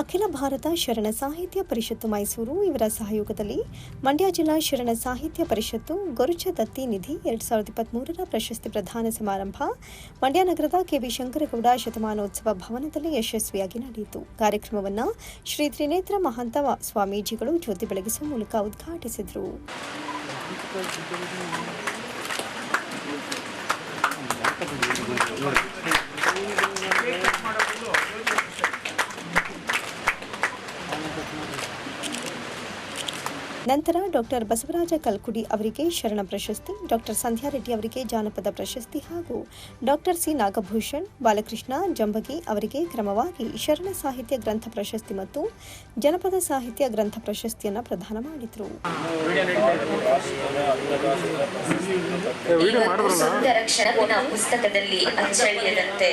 ಅಖಿಲ ಭಾರತ ಶರಣ ಸಾಹಿತ್ಯ ಪರಿಷತ್ತು ಮೈಸೂರು. ಇವರ ಸಹಯೋಗದಲ್ಲಿ ಮಂಡ್ಯ ಜಿಲ್ಲಾ ಶರಣ ಸಾಹಿತ್ಯ ಪರಿಷತ್ತು ಗೊರುಚ ದತ್ತಿ ನಿಧಿ ಎರಡ್ ಸಾವಿರದ ಇಪ್ಪತ್ಮೂರರ ಪ್ರಶಸ್ತಿ ಪ್ರದಾನ ಸಮಾರಂಭ ಮಂಡ್ಯ ನಗರದ ಕೆವಿ ಶಂಕರಗೌಡ ಶತಮಾನೋತ್ಸವ ಭವನದಲ್ಲಿ ಯಶಸ್ವಿಯಾಗಿ ನಡೆಯಿತು. ಕಾರ್ಯಕ್ರಮವನ್ನು ಶ್ರೀ ತ್ರಿನೇತ್ರ ಮಹಂತ ಸ್ವಾಮೀಜಿಗಳು ಜ್ಯೋತಿ ಬೆಳಗಿಸುವ ಮೂಲಕ ಉದ್ಘಾಟಿಸಿದರು. ನಂತರ ಡಾಕ್ಟರ್ ಬಸವರಾಜ ಕಲ್ಕುಡಿ ಅವರಿಗೆ ಶರಣ ಪ್ರಶಸ್ತಿ ಡಾಕ್ಟರ್ ಸಂಧ್ಯಾ ರೆಡ್ಡಿ ಅವರಿಗೆ ಜಾನಪದ ಪ್ರಶಸ್ತಿ ಹಾಗೂ ಡಾಕ್ಟರ್ ಸಿ ನಾಗಭೂಷಣ್ ಬಾಲಕೃಷ್ಣ ಜಂಬಗಿ ಅವರಿಗೆ ಕ್ರಮವಾಗಿ ಶರಣ ಸಾಹಿತ್ಯ ಗ್ರಂಥ ಪ್ರಶಸ್ತಿ ಮತ್ತು ಜನಪದ ಸಾಹಿತ್ಯ ಗ್ರಂಥ ಪ್ರಶಸ್ತಿಯನ್ನು ಪ್ರದಾನ ಮಾಡಿದರು. ಇವತ್ತು ಸುಂದರ ಕ್ಷಣವಿನ ಪುಸ್ತಕದಲ್ಲಿ ಅಚ್ಚಳಿಯದಂತೆ.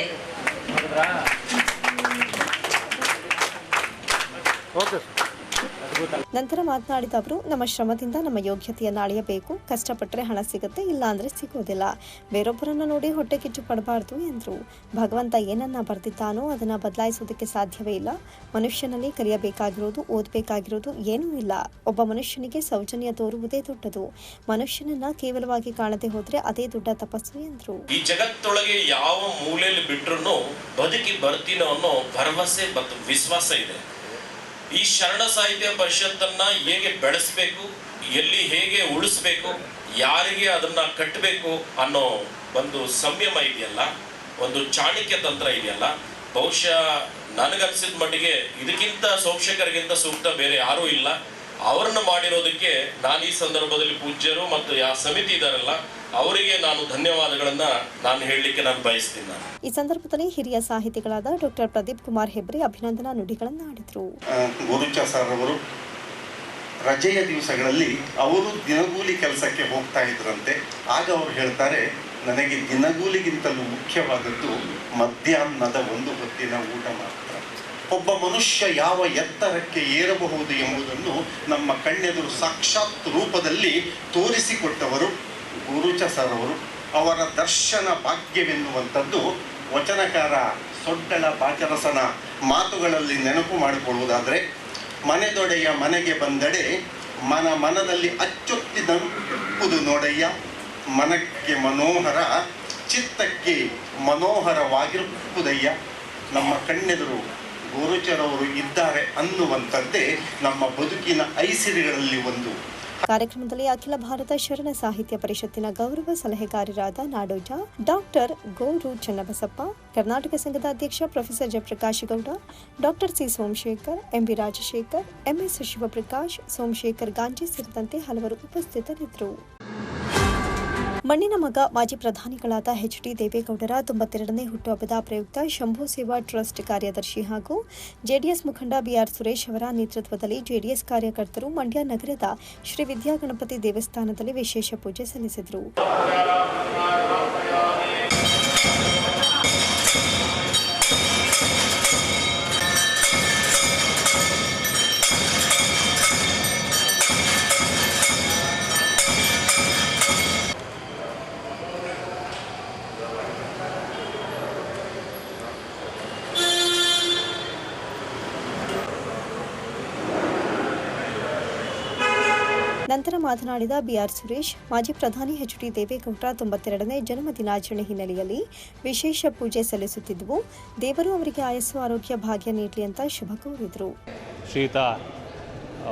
ನಂತರ ಮಾತನಾಡಿದ ಅವರು ನಮ್ಮ ಶ್ರಮದಿಂದ ನಮ್ಮ ಯೋಗ್ಯತೆಯನ್ನು ಅಳೆಯಬೇಕು. ಕಷ್ಟಪಟ್ಟರೆ ಹಣ ಸಿಗುತ್ತೆ ಇಲ್ಲ ಅಂದ್ರೆ ಸಿಗೋದಿಲ್ಲ. ಬೇರೊಬ್ಬರನ್ನ ನೋಡಿ ಹೊಟ್ಟೆ ಕಿಚ್ಚು ಪಡಬಾರ್ದು ಎಂದರು. ಭಗವಂತ ಏನನ್ನ ಬರೆದಿದ್ದಾನೋ ಅದನ್ನ ಬದಲಾಯಿಸೋದಕ್ಕೆ ಸಾಧ್ಯವೇ ಇಲ್ಲ. ಮನುಷ್ಯನಲ್ಲಿ ಕಲಿಯಬೇಕಾಗಿರೋದು ಓದಬೇಕಾಗಿರೋದು ಏನೂ ಇಲ್ಲ. ಒಬ್ಬ ಮನುಷ್ಯನಿಗೆ ಸೌಜನ್ಯ ತೋರುವುದೇ ದೊಡ್ಡದು. ಮನುಷ್ಯನನ್ನ ಕೇವಲವಾಗಿ ಕಾಣದೆ ಹೋದ್ರೆ ಅದೇ ದೊಡ್ಡ ತಪಸ್ಸು ಎಂದರು. ಈ ಜಗತ್ತೊಳಗೆ ಯಾವ ಮೂಲೆಯಲ್ಲಿ ಬಿಟ್ರು ಬದುಕಿ ಬರ್ತೀನೋ ಅನ್ನೋ ಭರವಸೆ ಮತ್ತು ವಿಶ್ವಾಸ ಇದೆ. ಈ ಶರಣ ಸಾಹಿತ್ಯ ಪರಿಷತ್ತನ್ನ ಹೇಗೆ ಬೆಳೆಸಬೇಕು, ಎಲ್ಲಿ ಹೇಗೆ ಉಳಿಸ್ಬೇಕು, ಯಾರಿಗೆ ಅದನ್ನ ಕಟ್ಟಬೇಕು ಅನ್ನೋ ಒಂದು ಸಂಯಮ ಇದೆಯಲ್ಲ, ಒಂದು ಚಾಣಕ್ಯ ತಂತ್ರ ಇದೆಯಲ್ಲ, ಬಹುಶಃ ನನಗನ್ಸಿದ ಮಟ್ಟಿಗೆ ಇದಕ್ಕಿಂತ ಸೋಕ್ಷಕರಿಗಿಂತ ಸೂಕ್ತ ಬೇರೆ ಯಾರೂ ಇಲ್ಲ. ಅವ್ರನ್ನ ಮಾಡಿರೋದಕ್ಕೆ ನಾನು ಈ ಸಂದರ್ಭದಲ್ಲಿ ಪೂಜ್ಯರು ಮತ್ತು ಯಾವ ಸಮಿತಿ ಇದಾರಲ್ಲ ಅವರಿಗೆ ನಾನು ಧನ್ಯವಾದಗಳನ್ನ ನಾನು ಹೇಳಲಿಕ್ಕೆ ನಾನು ಬಯಸ್ತೀನಿ ನಾನು. ಈ ಸಂದರ್ಭದಲ್ಲಿ ಹಿರಿಯ ಸಾಹಿತಿಗಳಾದ ಡಾಕ್ಟರ್ ಪ್ರದೀಪ್ ಕುಮಾರ್ ಹೆಬ್ರಿ ಅಭಿನಂದನಾ ನುಡಿಗಳನ್ನು ಆಡಿದರು ಗುರುಚ ಸರ್ ಅವರು ರಜೆಯ ದಿವಸಗಳಲ್ಲಿ ಅವರು ದಿನಗೂಲಿ ಕೆಲಸಕ್ಕೆ ಹೋಗ್ತಾ ಇದ್ರಂತೆ. ಆಗ ಅವರು ಹೇಳ್ತಾರೆ ನನಗೆ ದಿನಗೂಲಿಗಿಂತಲೂ ಮುಖ್ಯವಾದದ್ದು ಮಧ್ಯಾಹ್ನದ ಒಂದು ಹೊತ್ತಿನ ಊಟ ಮಾತ್ರ. ಒಬ್ಬ ಮನುಷ್ಯ ಯಾವ ಎತ್ತರಕ್ಕೆ ಏರಬಹುದು ಎಂಬುದನ್ನು ನಮ್ಮ ಕಣ್ಣೆದುರು ಸಾಕ್ಷಾತ್ ರೂಪದಲ್ಲಿ ತೋರಿಸಿಕೊಟ್ಟವರು ಗುರುಚ ಸರವರು ಅವರು ದರ್ಶನ ಭಾಗ್ಯವೆನ್ನುವಂಥದ್ದು ವಚನಕಾರ ಸೊಡ್ಡಳ ಪಾಚರಸನ ಮಾತುಗಳಲ್ಲಿ ನೆನಪು ಮಾಡಿಕೊಳ್ಳುವುದಾದರೆ ಮನೆದೊಡೆಯ ಮನೆಗೆ ಬಂದಡೆ ಮನ ಮನದಲ್ಲಿ ಅಚ್ಚೊತ್ತಿದಂಪುದು ನೋಡಯ್ಯ, ಮನಕ್ಕೆ ಮನೋಹರ, ಚಿತ್ತಕ್ಕೆ ಮನೋಹರವಾಗಿರುವುದಯ್ಯ. ನಮ್ಮ ಕಣ್ಣೆದುರು ಗೋರುಚರವರು ಇದ್ದಾರೆ ಅನ್ನುವಂಥದ್ದೇ ನಮ್ಮ ಬದುಕಿನ ಐಸಿರಿಗಳಲ್ಲಿ ಒಂದು ಕಾರ್ಯಕ್ರಮದಲ್ಲಿ ಅಖಿಲ ಭಾರತ ಶರಣ ಸಾಹಿತ್ಯ ಪರಿಷತ್ತಿನ ಗೌರವ ಸಲಹೆಗಾರರಾದ ನಾಡೋಜ ಡಾಕ್ಟರ್ ಗೋರು ಚನ್ನಬಸಪ್ಪ, ಕರ್ನಾಟಕ ಸಂಘದ ಅಧ್ಯಕ್ಷ professor Jayaprakash Gowda, doctor C Somashekhar, MB Rajashekhar, MS Shivaprakash, Somashekhar Ganji ಸೇರಿದಂತೆ ಹಲವರು ಉಪಸ್ಥಿತರಿದ್ದರು. ಮಣ್ಣಿನ ಮಗ ಮಾಜಿ ಪ್ರಧಾನಿಗಳಾದ ಎಚ್ ಡಿ ದೇವೇಗೌಡರ ತೊಂಬತ್ತೆರಡನೇ ಹುಟ್ಟುಹಬ್ಬದ ಪ್ರಯುಕ್ತ ಶಂಭು ಸೇವಾ ಟ್ರಸ್ಟ್ ಕಾರ್ಯದರ್ಶಿ ಹಾಗೂ ಜೆಡಿಎಸ್ ಮುಖಂಡ ಬಿಆರ್ ಸುರೇಶ್ ಅವರ ನೇತೃತ್ವದಲ್ಲಿ ಜೆಡಿಎಸ್ ಕಾರ್ಯಕರ್ತರು ಮಂಡ್ಯ ನಗರದ ಶ್ರೀ ವಿದ್ಯಾಗಣಪತಿ ದೇವಸ್ಥಾನದಲ್ಲಿ ವಿಶೇಷ ಪೂಜೆ ಸಲ್ಲಿಸಿದರು. ಮಾತನಾಡಿದ ಬಿಆರ್ ಸುರೇಶ್, ಮಾಜಿ ಪ್ರಧಾನಿ ಎಚ್ ಡಿ ದೇವೇಗೌಡರ ತೊಂಬತ್ತೆರಡನೇ ಜನ್ಮ ದಿನಾಚರಣೆ ಹಿನ್ನೆಲೆಯಲ್ಲಿ ವಿಶೇಷ ಪೂಜೆ ಸಲ್ಲಿಸುತ್ತಿದ್ದವು ದೇವರು ಅವರಿಗೆ ಆಯಸ್ಸು, ಆರೋಗ್ಯ, ಭಾಗ್ಯ ನೀಡಲಿ ಅಂತ ಶುಭ ಕೋರಿದರು. ಶ್ರೀಯುತ,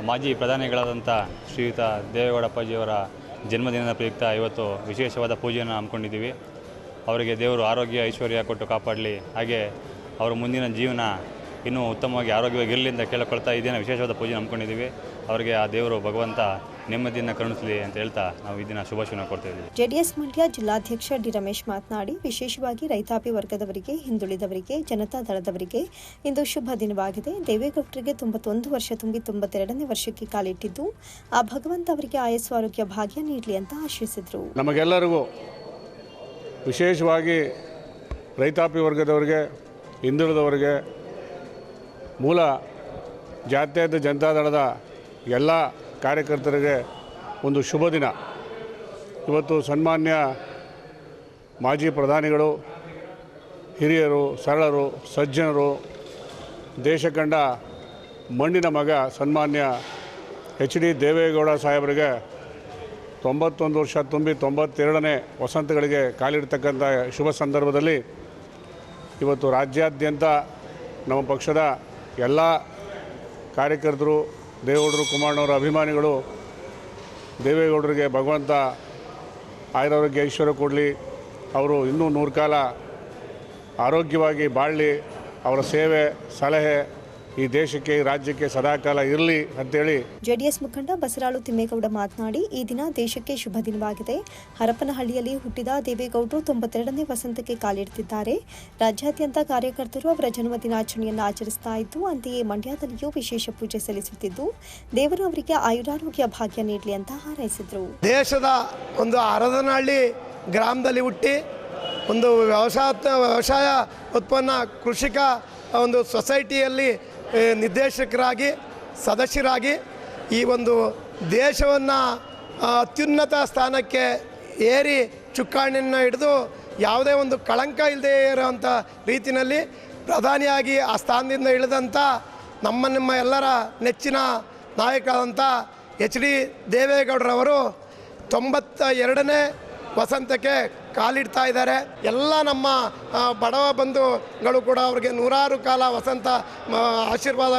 ಮಾಜಿ ಪ್ರಧಾನಿಗಳಾದಂಥ ಶ್ರೀಯುತ ದೇವೇಗೌಡಪ್ಪಾಜಿಯವರ ಜನ್ಮದಿನದ ಪ್ರಯುಕ್ತ ಇವತ್ತು ವಿಶೇಷವಾದ ಪೂಜೆಯನ್ನು ಹಮ್ಮಿಕೊಂಡಿದ್ದೀವಿ. ಅವರಿಗೆ ದೇವರು ಆರೋಗ್ಯ, ಐಶ್ವರ್ಯ ಕೊಟ್ಟು ಕಾಪಾಡಲಿ. ಹಾಗೆ ಅವರ ಮುಂದಿನ ಜೀವನ ಇನ್ನೂ ಉತ್ತಮವಾಗಿ, ಆರೋಗ್ಯವಾಗಿರಲಿ ಅಂತ ಕೇಳಿಕೊಳ್ತಾ ಈ ವಿಶೇಷವಾದ ಪೂಜೆ ಹಮ್ಮಿಕೊಂಡಿದ್ದೀವಿ. ಅವರಿಗೆ ಆ ದೇವರು ಭಗವಂತ ನೆಮ್ಮದಿಯನ್ನು ಕರುಣಿಸಲಿ ಅಂತ ಹೇಳ್ತಾ ನಾವು ಈ ದಿನ ಶುಭಾಶಯನ ಕೊಡ್ತಾ ಇದ್ದೀವಿ. ಜೆಡಿಎಸ್ ಮಂಡ್ಯ ಜಿಲ್ಲಾಧ್ಯಕ್ಷ ಡಿ ರಮೇಶ್ ಮಾತನಾಡಿ ವಿಶೇಷವಾಗಿ ರೈತಾಪಿ ವರ್ಗದವರಿಗೆ ಹಿಂದುಳಿದವರಿಗೆ ಜನತಾ ದಳದವರಿಗೆ ಇಂದು ಶುಭ ದಿನವಾಗಿದೆ. ದೇವೇಗೌಡರಿಗೆ ತೊಂಬತ್ತೊಂದು ವರ್ಷ ತುಂಬಿ ತೊಂಬತ್ತೆರಡನೇ ವರ್ಷಕ್ಕೆ ಕಾಲಿಟ್ಟಿದ್ದು ಆ ಭಗವಂತ ಅವರಿಗೆ ಆಯಸ್ಸು ಆರೋಗ್ಯ ಭಾಗ್ಯ ನೀಡಲಿ ಅಂತ ಆಶಿಸಿದರು. ನಮಗೆಲ್ಲರಿಗೂ ವಿಶೇಷವಾಗಿ ರೈತಾಪಿ ವರ್ಗದವರಿಗೆ ಹಿಂದುಳಿದವರಿಗೆ ಮೂಲ ಜಾತ್ಯಾದ ಜನತಾ ದಳದ ಎಲ್ಲ ಕಾರ್ಯಕರ್ತರಿಗೆ ಒಂದು ಶುಭ ದಿನ. ಇವತ್ತು ಸನ್ಮಾನ್ಯ ಮಾಜಿ ಪ್ರಧಾನಿಗಳು, ಹಿರಿಯರು, ಸರಳರು, ಸಜ್ಜನರು ದೇಶ ಕಂಡ ಮಣ್ಣಿನ ಮಗ ಸನ್ಮಾನ್ಯ ಎಚ್ ಡಿ ದೇವೇಗೌಡ ಸಾಹೇಬರಿಗೆ ತೊಂಬತ್ತೊಂದು ವರ್ಷ ತುಂಬಿ ತೊಂಬತ್ತೆರಡನೇ ವಸಂತಗಳಿಗೆ ಕಾಲಿಡ್ತಕ್ಕಂಥ ಶುಭ ಸಂದರ್ಭದಲ್ಲಿ ಇವತ್ತು ರಾಜ್ಯಾದ್ಯಂತ ನಮ್ಮ ಪಕ್ಷದ ಎಲ್ಲ ಕಾರ್ಯಕರ್ತರು ದೇವೇಗೌಡರು, ಕುಮಾರಣ್ಣವರ ಅಭಿಮಾನಿಗಳು, ದೇವೇಗೌಡರಿಗೆ ಭಗವಂತ ಆಯುರಾರೋಗ್ಯ ಐಶ್ವರ್ಯ ಕೊಡಲಿ. ಅವರು ಇನ್ನೂ ನೂರು ಕಾಲ ಆರೋಗ್ಯವಾಗಿ ಬಾಳಲಿ. ಅವರ ಸೇವೆ, ಸಲಹೆ ಈ ದೇಶಕ್ಕೆ ಈ ರಾಜ್ಯಕ್ಕೆ ಸದಾಕಾಲ ಇರಲಿ ಅಂತೇಳಿ ಜೆಡಿಎಸ್ ಮುಖಂಡ ಬಸರಾಳು ತಿಮ್ಮೇಗೌಡ ಮಾತನಾಡಿ ಈ ದಿನ ದೇಶಕ್ಕೆ ಶುಭ ದಿನವಾಗಿದೆ. ಹರಪನಹಳ್ಳಿಯಲ್ಲಿ ಹುಟ್ಟಿದ ದೇವೇಗೌಡರು ತೊಂಬತ್ತೆರಡನೇ ವಸಂತಕ್ಕೆ ಕಾಲಿಡುತ್ತಿದ್ದಾರೆ ರಾಜ್ಯಾದ್ಯಂತ ಕಾರ್ಯಕರ್ತರು ಅವರ ಜನ್ಮ ದಿನಾಚರಣೆಯನ್ನು ಆಚರಿಸ್ತಾ ಇದ್ದು ಅಂತೆಯೇ ಮಂಡ್ಯದಲ್ಲಿಯೂ ವಿಶೇಷ ಪೂಜೆ ಸಲ್ಲಿಸುತ್ತಿದ್ದು ದೇವರು ಅವರಿಗೆ ಆಯುರಾರೋಗ್ಯ ಭಾಗ್ಯ ನೀಡಲಿ ಅಂತ ಹಾರೈಸಿದರು. ದೇಶದ ಒಂದು ಹರದನಹಳ್ಳಿ ಗ್ರಾಮದಲ್ಲಿ ಹುಟ್ಟಿ ಒಂದು ವ್ಯವಸಾಯ ವ್ಯವಸಾಯ ಉತ್ಪನ್ನ ಕೃಷಿಕ ಒಂದು ಸೊಸೈಟಿಯಲ್ಲಿ ನಿರ್ದೇಶಕರಾಗಿ, ಸದಸ್ಯರಾಗಿ ಈ ಒಂದು ದೇಶವನ್ನು ಅತ್ಯುನ್ನತ ಸ್ಥಾನಕ್ಕೆ ಏರಿ ಚುಕ್ಕಾಣಿಯನ್ನು ಹಿಡಿದು ಯಾವುದೇ ಒಂದು ಕಳಂಕ ಇಲ್ಲದೆ ಇರೋವಂಥ ರೀತಿಯಲ್ಲಿ ಪ್ರಧಾನಿಯಾಗಿ ಆ ಸ್ಥಾನದಿಂದ ಇಳಿದಂಥ ನಮ್ಮ ನಿಮ್ಮ ಎಲ್ಲರ ನೆಚ್ಚಿನ ನಾಯಕರಾದಂಥ ಎಚ್ ಡಿ ದೇವೇಗೌಡರವರು ತೊಂಬತ್ತ ಎರಡನೇ ವಸಂತಕ್ಕೆ ಕಾಲಿಡ್ತಾ ಇದ್ದಾರೆ. ಎಲ್ಲ ನಮ್ಮ ಬಡವ ಬಂಧುಗಳು ಕೂಡ ಅವ್ರಿಗೆ ನೂರಾರು ಕಾಲ ವಸಂತ ಆಶೀರ್ವಾದ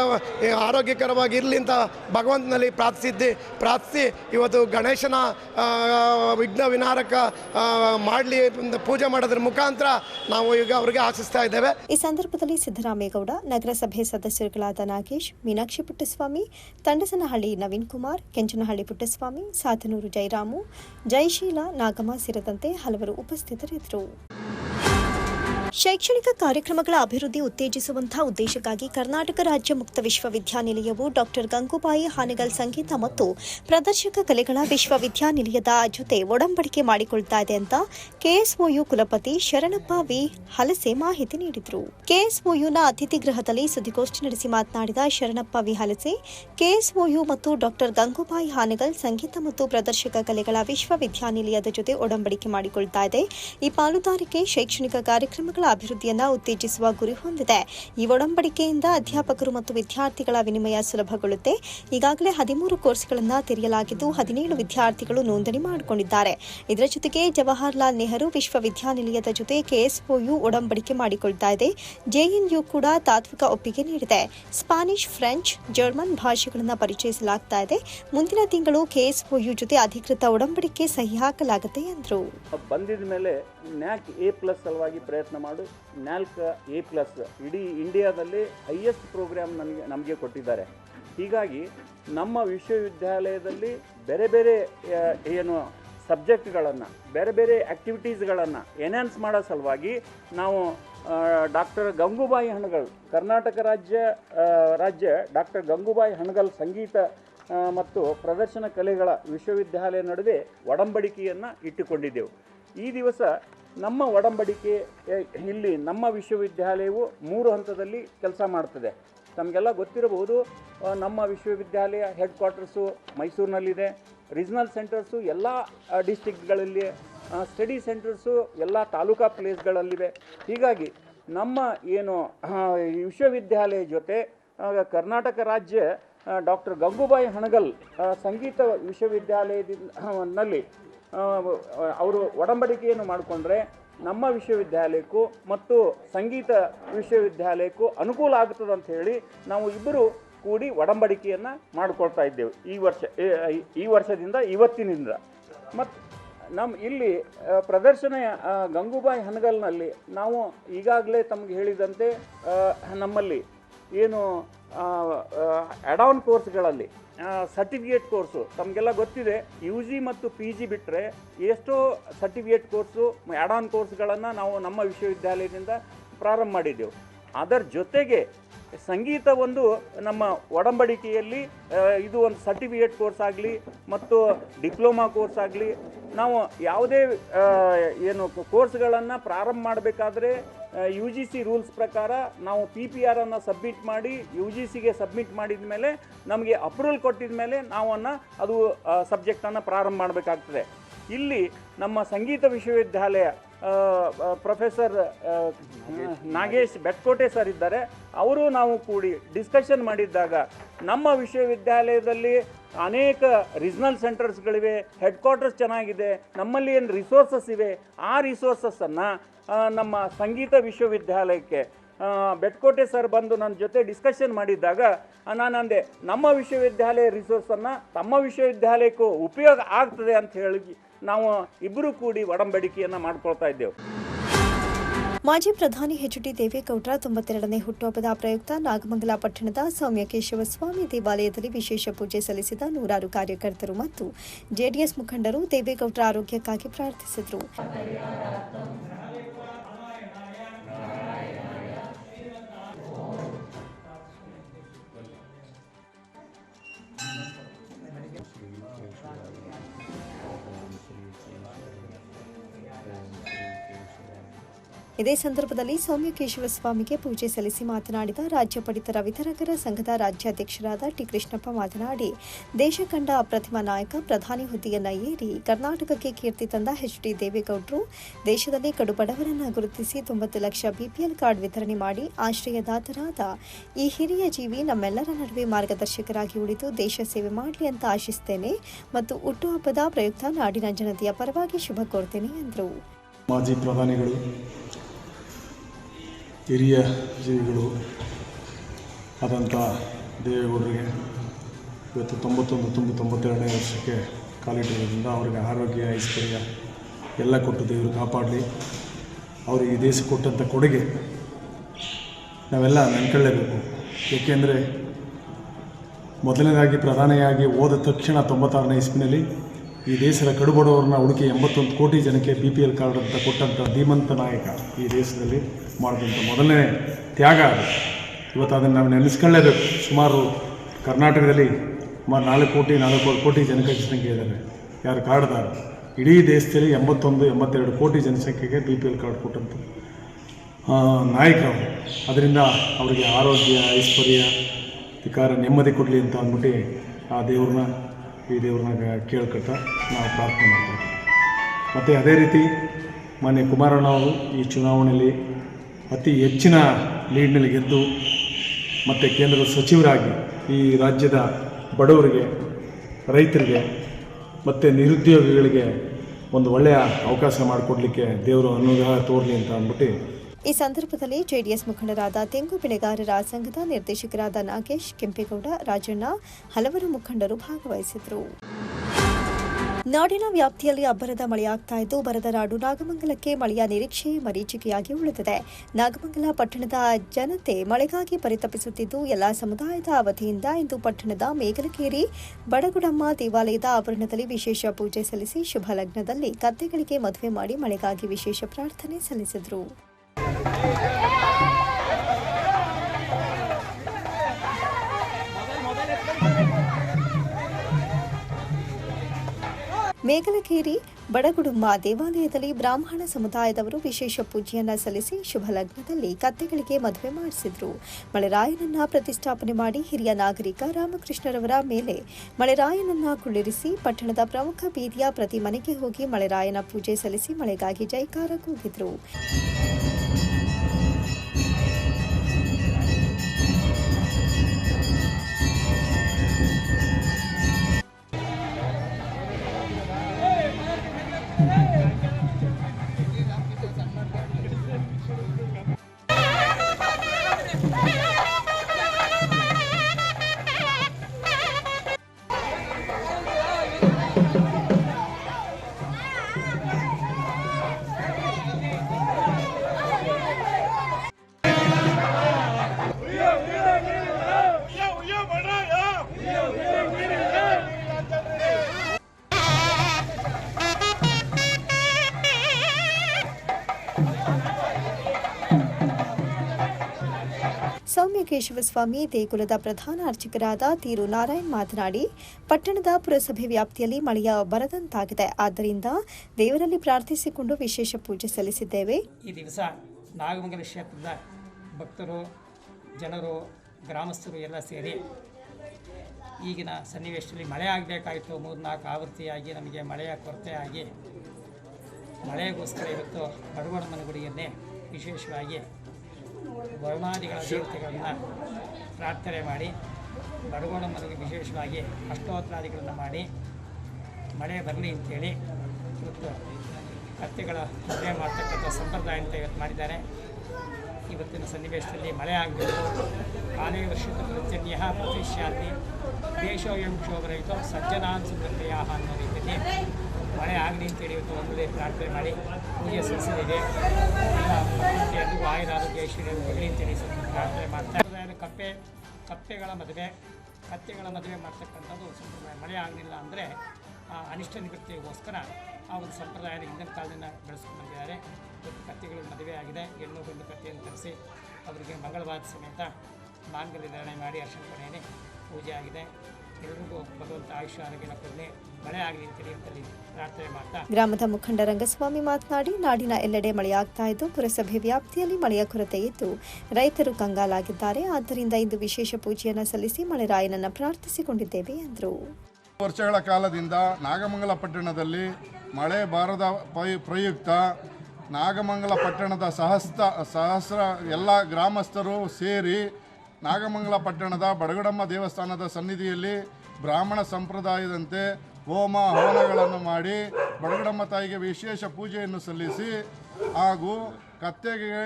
ಆರೋಗ್ಯಕರವಾಗಿ ಇರಲಿ ಅಂತ ಭಗವಂತನಲ್ಲಿ ಪ್ರಾರ್ಥಿಸಿದ್ದಿ, ಪ್ರಾರ್ಥಿಸಿ ಇವತ್ತು ಗಣೇಶನ ವಿಘ್ನ ವಿನಾರಕ ಮಾಡಲಿ ಪೂಜೆ ಮಾಡೋದ್ರ ಮುಖಾಂತರ ನಾವು ಈಗ ಅವರಿಗೆ ಆಶಿಸ್ತಾ ಇದ್ದೇವೆ. ಈ ಸಂದರ್ಭದಲ್ಲಿ ಸಿದ್ದರಾಮೇಗೌಡ ನಗರಸಭೆ ಸದಸ್ಯರುಗಳಾದ ನಾಗೇಶ್, ಮೀನಾಕ್ಷಿ ಪುಟ್ಟಸ್ವಾಮಿ, ತಂಡಸನಹಳ್ಳಿ ನವೀನ್ ಕುಮಾರ್, ಕೆಂಚನಹಳ್ಳಿ ಪುಟ್ಟಸ್ವಾಮಿ, ಸಾತನೂರು ಜಯರಾಮು ಜಯಶೀಲ ನಾಗಮ್ಮ ಸೇರಿದಂತೆ ಹಲವರು ಉಪಸ್ಥಿತರಿದ್ದರು ಶೈಕ್ಷಣಿಕ ಕಾರ್ಯಕ್ರಮಗಳ ಅಭಿವೃದ್ಧಿ ಉತ್ತೇಜಿಸುವಂತಹ ಉದ್ದೇಶಕ್ಕಾಗಿ ಕರ್ನಾಟಕ ರಾಜ್ಯ ಮುಕ್ತ ವಿಶ್ವವಿದ್ಯಾನಿಲಯವು ಡಾಕ್ಟರ್ ಗಂಗೂಬಾಯಿ ಹಾನಗಲ್ ಸಂಗೀತ ಮತ್ತು ಪ್ರದರ್ಶಕ ಕಲೆಗಳ ವಿಶ್ವವಿದ್ಯಾನಿಲಯದ ಜೊತೆ ಒಡಂಬಡಿಕೆ ಮಾಡಿಕೊಳ್ತಾ ಇದೆ ಅಂತ ಕೆಎಸ್ಒಯು ಕುಲಪತಿ ಶರಣಪ್ಪ ವಿ. ಹಲಸೆ ಮಾಹಿತಿ ನೀಡಿದರು. ಕೆಎಸ್ಒಯುನ ಅತಿಥಿ ಗೃಹದಲ್ಲಿ ಸುದ್ದಿಗೋಷ್ಠಿ ನಡೆಸಿ ಮಾತನಾಡಿದ ಶರಣಪ್ಪ ವಿ. ಹಲಸೆ, ಕೆಎಸ್ಒಯು ಮತ್ತು ಡಾಕ್ಟರ್ ಗಂಗೂಬಾಯಿ ಹಾನಗಲ್ ಸಂಗೀತ ಮತ್ತು ಪ್ರದರ್ಶಕ ಕಲೆಗಳ ವಿಶ್ವವಿದ್ಯಾನಿಲಯದ ಜೊತೆ ಒಡಂಬಡಿಕೆ ಮಾಡಿಕೊಳ್ತಾ ಇದೆ. ಈ ಪಾಲುದಾರಿಕೆ ಶೈಕ್ಷಣಿಕ ಕಾರ್ಯಕ್ರಮಗಳ ಅಭಿವೃದ್ಧಿಯನ್ನ ಉತ್ತೇಜಿಸುವ ಗುರಿ ಹೊಂದಿದೆ. ಈ ಒಡಂಬಡಿಕೆಯಿಂದ ಅಧ್ಯಾಪಕರು ಮತ್ತು ವಿದ್ಯಾರ್ಥಿಗಳ ವಿನಿಮಯ ಸುಲಭಗೊಳ್ಳುತ್ತೆ. ಈಗಾಗಲೇ ಹದಿಮೂರು ಕೋರ್ಸ್ಗಳನ್ನು ತೆರೆಯಲಾಗಿದ್ದು, ಹದಿನೇಳು ವಿದ್ಯಾರ್ಥಿಗಳು ನೋಂದಣಿ ಮಾಡಿಕೊಂಡಿದ್ದಾರೆ. ಇದರ ಜೊತೆಗೆ ಜವಾಹರ್ಲಾಲ್ ನೆಹರು ವಿಶ್ವವಿದ್ಯಾನಿಲಯದ ಜೊತೆ ಕೆಎಸ್ಒಯು ಒಡಂಬಡಿಕೆ ಮಾಡಿಕೊಳ್ತಾ ಇದೆ. ಜೆಎನ್ಯು ಕೂಡ ತಾತ್ವಿಕ ಒಪ್ಪಿಗೆ ನೀಡಿದೆ. ಸ್ಪಾನಿಷ್ ಫ್ರೆಂಚ್, ಜರ್ಮನ್ ಭಾಷೆಗಳನ್ನು ಪರಿಚಯಿಸಲಾಗ್ತಾ ಇದೆ. ಮುಂದಿನ ತಿಂಗಳು ಕೆಎಸ್ಒಯು ಜೊತೆ ಅಧಿಕೃತ ಒಡಂಬಡಿಕೆ ಸಹಿ ಹಾಕಲಾಗುತ್ತೆ ಎಂದರು. ನ್ಯಾಕ್ ಎ ಪ್ಲಸ್ ಸಲುವಾಗಿ ಪ್ರಯತ್ನ ಮಾಡು. ನ್ಯಾಲ್ಕ್ ಎ ಪ್ಲಸ್. ಇಡೀ ಇಂಡಿಯಾದಲ್ಲಿ ಹೈಯೆಸ್ಟ್ ಪ್ರೋಗ್ರಾಮ್ ನನಗೆ, ನಮಗೆ ಕೊಟ್ಟಿದ್ದಾರೆ. ಹೀಗಾಗಿ ನಮ್ಮ ವಿಶ್ವವಿದ್ಯಾಲಯದಲ್ಲಿ ಬೇರೆ ಬೇರೆ ಏನು ಸಬ್ಜೆಕ್ಟ್ಗಳನ್ನು, ಬೇರೆ ಬೇರೆ ಆ್ಯಕ್ಟಿವಿಟೀಸ್ಗಳನ್ನು ಎನ್ಹ್ಯಾನ್ಸ್ ಮಾಡೋ ಸಲುವಾಗಿ ನಾವು ಡಾಕ್ಟರ್ ಗಂಗೂಬಾಯಿ ಹಣಗಲ್, ಕರ್ನಾಟಕ ರಾಜ್ಯ ರಾಜ್ಯ ಡಾಕ್ಟರ್ ಗಂಗೂಬಾಯಿ ಹಣಗಲ್ ಸಂಗೀತ ಮತ್ತು ಪ್ರದರ್ಶನ ಕಲೆಗಳ ವಿಶ್ವವಿದ್ಯಾಲಯ ನಡುವೆ ಒಡಂಬಡಿಕೆಯನ್ನು ಇಟ್ಟುಕೊಂಡಿದ್ದೆವು. ಈ ದಿವಸ ನಮ್ಮ ಒಡಂಬಡಿಕೆ ಇಲ್ಲಿ ನಮ್ಮ ವಿಶ್ವವಿದ್ಯಾಲಯವು ಮೂರು ಹಂತದಲ್ಲಿ ಕೆಲಸ ಮಾಡ್ತದೆ. ತಮಗೆಲ್ಲ ಗೊತ್ತಿರಬಹುದು ನಮ್ಮ ವಿಶ್ವವಿದ್ಯಾಲಯ ಹೆಡ್ ಕ್ವಾರ್ಟರ್ಸು ಮೈಸೂರಿನಲ್ಲಿದೆ. ರೀಜ್ನಲ್ ಸೆಂಟರ್ಸು ಎಲ್ಲ ಡಿಸ್ಟಿಕ್ಗಳಲ್ಲಿ ಸ್ಟಡಿ ಸೆಂಟರ್ಸು ಎಲ್ಲ ತಾಲೂಕಾ ಪ್ಲೇಸ್ಗಳಲ್ಲಿವೆ ಹೀಗಾಗಿ ನಮ್ಮ ಏನು ವಿಶ್ವವಿದ್ಯಾಲಯ ಜೊತೆ ಕರ್ನಾಟಕ ರಾಜ್ಯ ಡಾಕ್ಟರ್ ಗಂಗೂಬಾಯಿ ಹಣಗಲ್ ಸಂಗೀತ ವಿಶ್ವವಿದ್ಯಾಲಯದಿಂದ, ನಲ್ಲಿ ಅವರು ಒಡಂಬಡಿಕೆಯನ್ನು ಮಾಡಿಕೊಂಡ್ರೆ ನಮ್ಮ ವಿಶ್ವವಿದ್ಯಾಲಯಕ್ಕೂ ಮತ್ತು ಸಂಗೀತ ವಿಶ್ವವಿದ್ಯಾಲಯಕ್ಕೂ ಅನುಕೂಲ ಆಗ್ತದೆ ಅಂತ ಹೇಳಿ ನಾವು ಇಬ್ಬರು ಕೂಡಿ ಒಡಂಬಡಿಕೆಯನ್ನು ಮಾಡಿಕೊಳ್ತಾ ಇದ್ದೇವೆ ಈ ವರ್ಷ, ಈ- ವರ್ಷದಿಂದ ಇವತ್ತಿನಿಂದ. ಮತ್ತು ನಮ್ಮ ಇಲ್ಲಿ ಪ್ರದರ್ಶನ ಗಂಗೂಬಾಯಿ ಹನಗಲ್ನಲ್ಲಿ ನಾವು ಈಗಾಗಲೇ ತಮಗೆ ಹೇಳಿದಂತೆ ನಮ್ಮಲ್ಲಿ ಏನು ಅಡಾನ್ ಕೋರ್ಸ್ಗಳಲ್ಲಿ ಸರ್ಟಿಫಿಕೇಟ್ ಕೋರ್ಸು ತಮಗೆಲ್ಲ ಗೊತ್ತಿದೆ ಯು ಜಿ ಮತ್ತು ಪಿ ಜಿ ಬಿಟ್ಟರೆ ಎಷ್ಟೋ ಸರ್ಟಿಫಿಕೇಟ್ ಕೋರ್ಸು ಆನ್ ಕೋರ್ಸ್ಗಳನ್ನು ನಾವು ನಮ್ಮ ವಿಶ್ವವಿದ್ಯಾಲಯದಿಂದ ಪ್ರಾರಂಭ ಮಾಡಿದ್ದೆವು. ಅದರ ಜೊತೆಗೆ ಸಂಗೀತ ಒಂದು ನಮ್ಮ ಒಡಂಬಡಿಕೆಯಲ್ಲಿ ಇದು ಒಂದು ಸರ್ಟಿಫಿಕೇಟ್ ಕೋರ್ಸ್ ಆಗಲಿ ಮತ್ತು ಡಿಪ್ಲೊಮಾ ಕೋರ್ಸ್ ಆಗಲಿ, ನಾವು ಯಾವುದೇ ಏನು ಕೋರ್ಸ್ಗಳನ್ನು ಪ್ರಾರಂಭ ಮಾಡಬೇಕಾದ್ರೆ ಯು ಜಿ ಸಿ ರೂಲ್ಸ್ ಪ್ರಕಾರ ನಾವು ಪಿ ಪಿ ಆರನ್ನು ಸಬ್ಮಿಟ್ ಮಾಡಿ ಯು ಜಿ ಸಿಗೆ ಸಬ್ಮಿಟ್ ಮಾಡಿದ ಮೇಲೆ ನಮಗೆ ಅಪ್ರೂವಲ್ ಕೊಟ್ಟಿದ ಮೇಲೆ ನಾವನ್ನ ಅದು ಸಬ್ಜೆಕ್ಟನ್ನು ಪ್ರಾರಂಭ ಮಾಡಬೇಕಾಗ್ತದೆ. ಇಲ್ಲಿ ನಮ್ಮ ಸಂಗೀತ ವಿಶ್ವವಿದ್ಯಾಲಯ ಪ್ರೊಫೆಸರ್ ನಾಗೇಶ್ ಬೆಟ್ಕೋಟೆ ಸರ್ ಇದ್ದಾರೆ. ಅವರು ನಾವು ಕೂಡಿ ಡಿಸ್ಕಷನ್ ಮಾಡಿದ್ದಾಗ ನಮ್ಮ ವಿಶ್ವವಿದ್ಯಾಲಯದಲ್ಲಿ ಅನೇಕ ರೀಜ್ನಲ್ ಸೆಂಟರ್ಸ್ಗಳಿವೆ ಹೆಡ್ ಕ್ವಾರ್ಟರ್ಸ್ ಚೆನ್ನಾಗಿದೆ, ನಮ್ಮಲ್ಲಿ ಏನು ರಿಸೋರ್ಸಸ್ ಇವೆ, ಆ ರಿಸೋರ್ಸಸ್ಸನ್ನು ನಮ್ಮ ಸಂಗೀತ ವಿಶ್ವವಿದ್ಯಾಲಯಕ್ಕೆ ಬೆಟ್ಕೋಟೆ ಸರ್ ಬಂದು ನನ್ನ ಜೊತೆ ಡಿಸ್ಕಷನ್ ಮಾಡಿದ್ದಾಗ ನಾನು ಅಂದೆ, ನಮ್ಮ ವಿಶ್ವವಿದ್ಯಾಲಯ ರಿಸೋರ್ಸನ್ನು ತಮ್ಮ ವಿಶ್ವವಿದ್ಯಾಲಯಕ್ಕೂ ಉಪಯೋಗ ಆಗ್ತದೆ ಅಂತ ಹೇಳಿ ನಾವು ಇಬ್ಬರು ಕೂಡಿ ಒಡಂಬಡಿಕೆಯನ್ನು ಮಾಡ್ಕೊಳ್ತಾ ಇದ್ದೇವೆ. ಮಾಜಿ ಪ್ರಧಾನಿ ಎಚ್ ಡಿ ದೇವೇಗೌಡರ ತೊಂಬತ್ತೆರಡನೇ ಹುಟ್ಟುಹಬ್ಬದ ಪ್ರಯುಕ್ತ ನಾಗಮಂಗಲ ಪಟ್ಟಣದ ಸೌಮ್ಯಕೇಶವ ಸ್ವಾಮಿ ದೇವಾಲಯದಲ್ಲಿ ವಿಶೇಷ ಪೂಜೆ ಸಲ್ಲಿಸಿದ ನೂರಾರು ಕಾರ್ಯಕರ್ತರು ಮತ್ತು ಜೆಡಿಎಸ್ ಮುಖಂಡರು ದೇವೇಗೌಡರ ಆರೋಗ್ಯಕ್ಕಾಗಿ ಪ್ರಾರ್ಥಿಸಿದರು. ಇದೇ ಸಂದರ್ಭದಲ್ಲಿ ಸೌಮ್ಯಕೇಶವ ಸ್ವಾಮಿಗೆ ಪೂಜೆ ಸಲ್ಲಿಸಿ ಮಾತನಾಡಿದ ರಾಜ್ಯ ಪಡಿತರ ವಿತರಕರ ಸಂಘದ ರಾಜ್ಯಾಧ್ಯಕ್ಷರಾದ ಟಿ ಕೃಷ್ಣಪ್ಪ ಮಾತನಾಡಿ, ದೇಶ ಕಂಡ ಅಪ್ರತಿಮ ನಾಯಕ, ಪ್ರಧಾನಿ ಹುದ್ದೆಯನ್ನ ಏರಿ ಕರ್ನಾಟಕಕ್ಕೆ ಕೀರ್ತಿ ತಂದ ಎಚ್ ಡಿ ದೇವೇಗೌಡರು, ದೇಶದಲ್ಲಿ ಕಡುಬಡವರನ್ನ ಗುರುತಿಸಿ ತೊಂಬತ್ತು ಲಕ್ಷ ಬಿಪಿಎಲ್ ಕಾರ್ಡ್ ವಿತರಣೆ ಮಾಡಿ ಆಶ್ರಯದಾತರಾದ ಈ ಹಿರಿಯ ಜೀವಿ ನಮ್ಮೆಲ್ಲರ ನಡುವೆ ಮಾರ್ಗದರ್ಶಕರಾಗಿ ಉಳಿದು ದೇಶ ಸೇವೆ ಮಾಡಲಿ ಅಂತ ಆಶಿಸ್ತೇನೆ ಮತ್ತು ಹುಟ್ಟುಹಬ್ಬದ ಪ್ರಯುಕ್ತ ನಾಡಿನ ಜನತೆಯ ಪರವಾಗಿ ಶುಭ ಕೋರ್ತೇನೆ ಎಂದರು. ಮಾಜಿ ಪ್ರಧಾನಿಗಳು ಹಿರಿಯ ಜೀವಿಗಳು ಆದಂಥ ದೇವೇಗೌಡರಿಗೆ ಇವತ್ತು ತೊಂಬತ್ತೊಂದು ತುಂಬ ತೊಂಬತ್ತೆರಡನೇ ವರ್ಷಕ್ಕೆ ಕಾಲಿಟ್ಟಿರೋದ್ರಿಂದ ಅವರಿಗೆ ಆರೋಗ್ಯ, ಐಶ್ವರ್ಯ ಎಲ್ಲ ಕೊಟ್ಟು ದೇವರು ಕಾಪಾಡಲಿ. ಅವರಿಗೆ ಈ ದೇಶ ಕೊಟ್ಟಂಥ ಕೊಡುಗೆ ನಾವೆಲ್ಲ ನೆನ್ಕೊಳ್ಳೇಬೇಕು. ಏಕೆಂದರೆ ಮೊದಲನೇದಾಗಿ, ಪ್ರಧಾನಿಯಾಗಿ ಹೋದ ತಕ್ಷಣ ತೊಂಬತ್ತಾರನೇ ಇಸ್ವಿನಲ್ಲಿ ಈ ದೇಶದ ಕಡುಬಡವರನ್ನ ಹುಡುಕಿ ಎಂಬತ್ತೊಂದು ಕೋಟಿ ಜನಕ್ಕೆ ಬಿ ಪಿ ಎಲ್ ಕಾರ್ಡ್ ಅಂತ ಕೊಟ್ಟಂಥ ಧೀಮಂತ ನಾಯಕ ಈ ದೇಶದಲ್ಲಿ. ಮಾಡಿದಂಥ ಮೊದಲನೇ ತ್ಯಾಗ ಅದು. ಇವತ್ತು ಅದನ್ನು ನಾವು ನೆನೆಸ್ಕೊಳ್ಳೇಬೇಕು. ಸುಮಾರು ಕರ್ನಾಟಕದಲ್ಲಿ ಸುಮಾರು ನಾಲ್ಕು ಕೋಟಿ ನಾಲ್ಕೂವರೆ ಕೋಟಿ ಜನಸಂಖ್ಯೆ ಇದ್ದಾರೆ. ಯಾರು ಕಾರ್ಡ್ದಾರ ಇಡೀ ದೇಶದಲ್ಲಿ ಎಂಬತ್ತೊಂದು, ಎಂಬತ್ತೆರಡು ಕೋಟಿ ಜನಸಂಖ್ಯೆಗೆ ಬಿ ಪಿ ಎಲ್ ಕಾರ್ಡ್ ಕೊಟ್ಟಂಥ ನಾಯಕರು ಅದರಿಂದ ಅವರಿಗೆ ಆರೋಗ್ಯ, ಐಶ್ವರ್ಯ, ಅಧಿಕಾರ ನೆಮ್ಮದಿ ಕೊಡಲಿ ಅಂತ ಅಂದ್ಬಿಟ್ಟು ಆ ದೇವ್ರನ್ನ, ಈ ದೇವ್ರನ್ನ ಕೇಳ್ಕೊತ ನಾವು ಪ್ರಾರ್ಥನೆ ಮಾಡ್ತೀವಿ ಮತ್ತು ಅದೇ ರೀತಿ ಮಾನ್ಯ ಕುಮಾರಣ್ಣ ಅವರು ಈ ಚುನಾವಣೆಯಲ್ಲಿ ಅತಿ ಹೆಚ್ಚಿನ ಲೀಡ್ನಲ್ಲಿ ಗೆದ್ದು ಮತ್ತು ಕೇಂದ್ರದ ಸಚಿವರಾಗಿ ಈ ರಾಜ್ಯದ ಬಡವರಿಗೆ, ರೈತರಿಗೆ ಮತ್ತು ನಿರುದ್ಯೋಗಿಗಳಿಗೆ ಒಂದು ಒಳ್ಳೆಯ ಅವಕಾಶ ಮಾಡಿಕೊಡ್ಲಿಕ್ಕೆ ದೇವರು ಅನುಗ್ರಹ ತೋರಲಿ ಅಂತ ಅಂದ್ಬಿಟ್ಟು ಈ ಸಂದರ್ಭದಲ್ಲಿ ಜೆಡಿಎಸ್ ಮುಖಂಡರಾದ ತೆಂಗು ಬೆಳೆಗಾರರ ಸಂಘದ ನಿರ್ದೇಶಕರಾದ ನಾಗೇಶ್ ಕೆಂಪೇಗೌಡ, ರಾಜಣ್ಣ ಹಲವರು ಮುಖಂಡರು ಭಾಗವಹಿಸಿದರು ನಾಡಿನ ವ್ಯಾಪ್ತಿಯಲ್ಲಿ ಅಬ್ಬರದ ಮಳೆಯಾಗ್ತಾ ಇದ್ದು, ಬರದ ನಾಡು ನಾಗಮಂಗಲಕ್ಕೆ ಮಳೆಯ ನಿರೀಕ್ಷೆ ಮರೀಚಿಕೆಯಾಗಿ ಉಳಿದಿದೆ. ನಾಗಮಂಗಲ ಪಟ್ಟಣದ ಜನತೆ ಮಳೆಗಾಗಿ ಪರಿತಪಿಸುತ್ತಿದ್ದು, ಎಲ್ಲಾ ಸಮುದಾಯದ ವತಿಯಿಂದ ಇಂದು ಪಟ್ಟಣದ ಮೇಗಲಕೇರಿ, ಬಡಗುಡಮ್ಮ ದೇವಾಲಯದ ಆವರಣದಲ್ಲಿ ವಿಶೇಷ ಪೂಜೆ ಸಲ್ಲಿಸಿ ಶುಭ ಲಗ್ನದಲ್ಲಿ ಗದ್ದೆಗಳಿಗೆ ಮದುವೆ ಮಾಡಿ ಮಳೆಗಾಗಿ ವಿಶೇಷ ಪ್ರಾರ್ಥನೆ ಸಲ್ಲಿಸಿದರು. ಮೇಗಲಕೇರಿ ಬಡಗುಡುಂಬ ದೇವಾಲಯದಲ್ಲಿ ಬ್ರಾಹ್ಮಣ ಸಮುದಾಯದವರು ವಿಶೇಷ ಪೂಜೆಯನ್ನ ಸಲ್ಲಿಸಿ ಶುಭ ಲಗ್ನದಲ್ಲಿ ಕತ್ತೆಗಳಿಗೆ ಮದುವೆ ಮಾಡಿಸಿದ್ರು. ಮಳೆರಾಯನನ್ನ ಪ್ರತಿಷ್ಠಾಪನೆ ಮಾಡಿ ಹಿರಿಯ ನಾಗರಿಕ ರಾಮಕೃಷ್ಣರವರ ಮೇಲೆ ಮಳೆರಾಯನನ್ನ ಕುಳ್ಳಿರಿಸಿ ಪಟ್ಟಣದ ಪ್ರಮುಖ ಬೀದಿಯ ಪ್ರತಿ ಮನೆಗೆ ಹೋಗಿ ಮಳೆರಾಯನ ಪೂಜೆ ಸಲ್ಲಿಸಿ ಮಳೆಗಾಗಿ ಜೈಕಾರ ಕೂಗಿದ್ರು. ಕೇಶವಸ್ವಾಮಿ ದೇಗುಲದ ಪ್ರಧಾನ ಅರ್ಚಕರಾದ ತೀರು ನಾರಾಯಣ್ ಮಾತನಾಡಿ, ಪಟ್ಟಣದ ಪುರಸಭೆ ವ್ಯಾಪ್ತಿಯಲ್ಲಿ ಮಳೆಯ ಬರದಂತಾಗಿದೆ. ಆದ್ದರಿಂದ ದೇವರಲ್ಲಿ ಪ್ರಾರ್ಥಿಸಿಕೊಂಡು ವಿಶೇಷ ಪೂಜೆ ಸಲ್ಲಿಸಿದ್ದೇವೆ. ಈ ದಿವಸ ನಾಗಮಂಗಲ ಕ್ಷೇತ್ರದ ಭಕ್ತರು, ಜನರು, ಗ್ರಾಮಸ್ಥರು ಎಲ್ಲ ಸೇರಿ ಈಗಿನ ಸನ್ನಿವೇಶದಲ್ಲಿ ಮಳೆ ಆಗಬೇಕಾಯಿತು. ಮೂರು ನಾಲ್ಕು ಆವೃತ್ತಿಯಾಗಿ ನಮಗೆ ಮಳೆಯ ಕೊರತೆ ಆಗಿ ಮಳೆಗೋಸ್ಕರ ಇವತ್ತು ಬಡವಣ್ಣನ ಗುಡಿಯನ್ನೇ ವಿಶೇಷವಾಗಿ ವರ್ಣಾದಿಗಳ ದೇವತೆಗಳನ್ನು ಪ್ರಾರ್ಥನೆ ಮಾಡಿ ಬಡವಣ್ಣನಿಗೆ ವಿಶೇಷವಾಗಿ ಅಷ್ಟೋತ್ತರಾದಿಗಳನ್ನು ಮಾಡಿ, ಮಳೆ ಬರಲಿ ಅಂತೇಳಿ ಇವತ್ತು ಕತ್ತೆಗಳ ಮದುವೆ ಮಾಡ್ತಕ್ಕಂಥ ಸಂಪ್ರದಾಯ ಅಂತ ಇವತ್ತು ಮಾಡಿದ್ದಾರೆ. ಇವತ್ತಿನ ಸನ್ನಿವೇಶದಲ್ಲಿ ಮಳೆ ಆಗಬೇಕು. ಕಾಲೇ ವರ್ಷದ ಪ್ರಜನ್ಯ ಪ್ರತಿಷ್ಠಾತಿ ದೇಶೋಯಂ ಕ್ಷೋಭರಹಿತ ಸಜ್ಜನಾನ್ ಸುಂದರತೆಯ ಅನ್ನೋ ರೀತಿಯಲ್ಲಿ ಮಳೆ ಆಗಲಿ ಅಂತೇಳಿ ಇವತ್ತು ಒಂದೇ ಪ್ರಾರ್ಥನೆ ಮಾಡಿ ಪೂಜೆ ಸಲ್ಲಿಸಿದ್ದೇವೆ. ಎಲ್ಲರಿಗೂ ಆಯುಧ ಆರೋಗ್ಯ ಐಶ್ವರ್ಯ ಬರಲಿ ಅಂತೇಳಿ ಪ್ರಾರ್ಥನೆ ಮಾಡ್ತಾ ಸಂಪ್ರದಾಯದ ಕಪ್ಪೆ, ಕಪ್ಪೆಗಳ ಮದುವೆ, ಕತ್ತೆಗಳ ಮದುವೆ ಮಾಡ್ತಕ್ಕಂಥದ್ದು ಸಂಪ್ರದಾಯ ಮಳೆ ಆಗಲಿಲ್ಲ ಅಂದರೆ ಅನಿಷ್ಟ ನಿವೃತ್ತಿಗೋಸ್ಕರ ಆ ಒಂದು ಸಂಪ್ರದಾಯದ ಹಿಂದಿನ ಕಾಲದಿಂದ ಬೆಳೆಸ್ಕೊಂಡು ಬಂದಿದ್ದಾರೆ. ಕತ್ತೆಗಳ ಮದುವೆ ಆಗಿದೆ. ಹೆಣ್ಣು ಗಂಡು ಕತ್ತೆಯನ್ನು ಕರೆಸಿ ಅವರಿಗೆ ಮಂಗಳವಾರ ಸಮೇತ ಮಾಂಗಲ್ಯ ಧಾರಣೆ ಮಾಡಿ ಅರ್ಶನ ಪಡೆಯನೆ ಪೂಜೆ ಆಗಿದೆ. ಎಲ್ರಿಗೂ ಭಗವಂತ ಆಯುಷ್ಯ ಆರೋಗ್ಯನ ಕೊಡಲಿ ಮಳೆ ಆಗಲಿ ಅಂತೇಳಿ ಅಂತಲ್ಲಿ ಪ್ರಾರ್ಥನೆ ಮಾಡ್ತಾ. ಗ್ರಾಮದ ಮುಖಂಡ ರಂಗಸ್ವಾಮಿ ಮಾತನಾಡಿ ನಾಡಿನ ಎಲ್ಲೆಡೆ ಮಳೆಯಾಗ್ತಾ ಇದ್ದು ಪುರಸಭೆ ವ್ಯಾಪ್ತಿಯಲ್ಲಿ ಮಳೆಯ ಕೊರತೆ ಇದ್ದು ರೈತರು ಕಂಗಾಲಾಗಿದ್ದಾರೆ. ಆದ್ದರಿಂದ ಇಂದು ವಿಶೇಷ ಪೂಜೆಯನ್ನು ಸಲ್ಲಿಸಿ ಮಳೆರಾಯನನ್ನು ಪ್ರಾರ್ಥಿಸಿಕೊಂಡಿದ್ದೇವೆ ಎಂದರು. ವರ್ಷಗಳ ಕಾಲದಿಂದ ನಾಗಮಂಗಲ ಪಟ್ಟಣದಲ್ಲಿ ಮಳೆ ಬಾರದ ಪ್ರಯುಕ್ತ ನಾಗಮಂಗಲ ಪಟ್ಟಣದ ಸಹಸ್ರ ಸಹಸ್ರ ಎಲ್ಲ ಗ್ರಾಮಸ್ಥರು ಸೇರಿ ನಾಗಮಂಗಲ ಪಟ್ಟಣದ ಬಡಗಡಮ್ಮ ದೇವಸ್ಥಾನದ ಸನ್ನಿಧಿಯಲ್ಲಿ ಬ್ರಾಹ್ಮಣ ಸಂಪ್ರದಾಯದಂತೆ ಹೋಮ ಹವನಗಳನ್ನು ಮಾಡಿ ಬಡಗಡಮ್ಮ ತಾಯಿಗೆ ವಿಶೇಷ ಪೂಜೆಯನ್ನು ಸಲ್ಲಿಸಿ ಹಾಗೂ ಕತ್ತೆಗೆ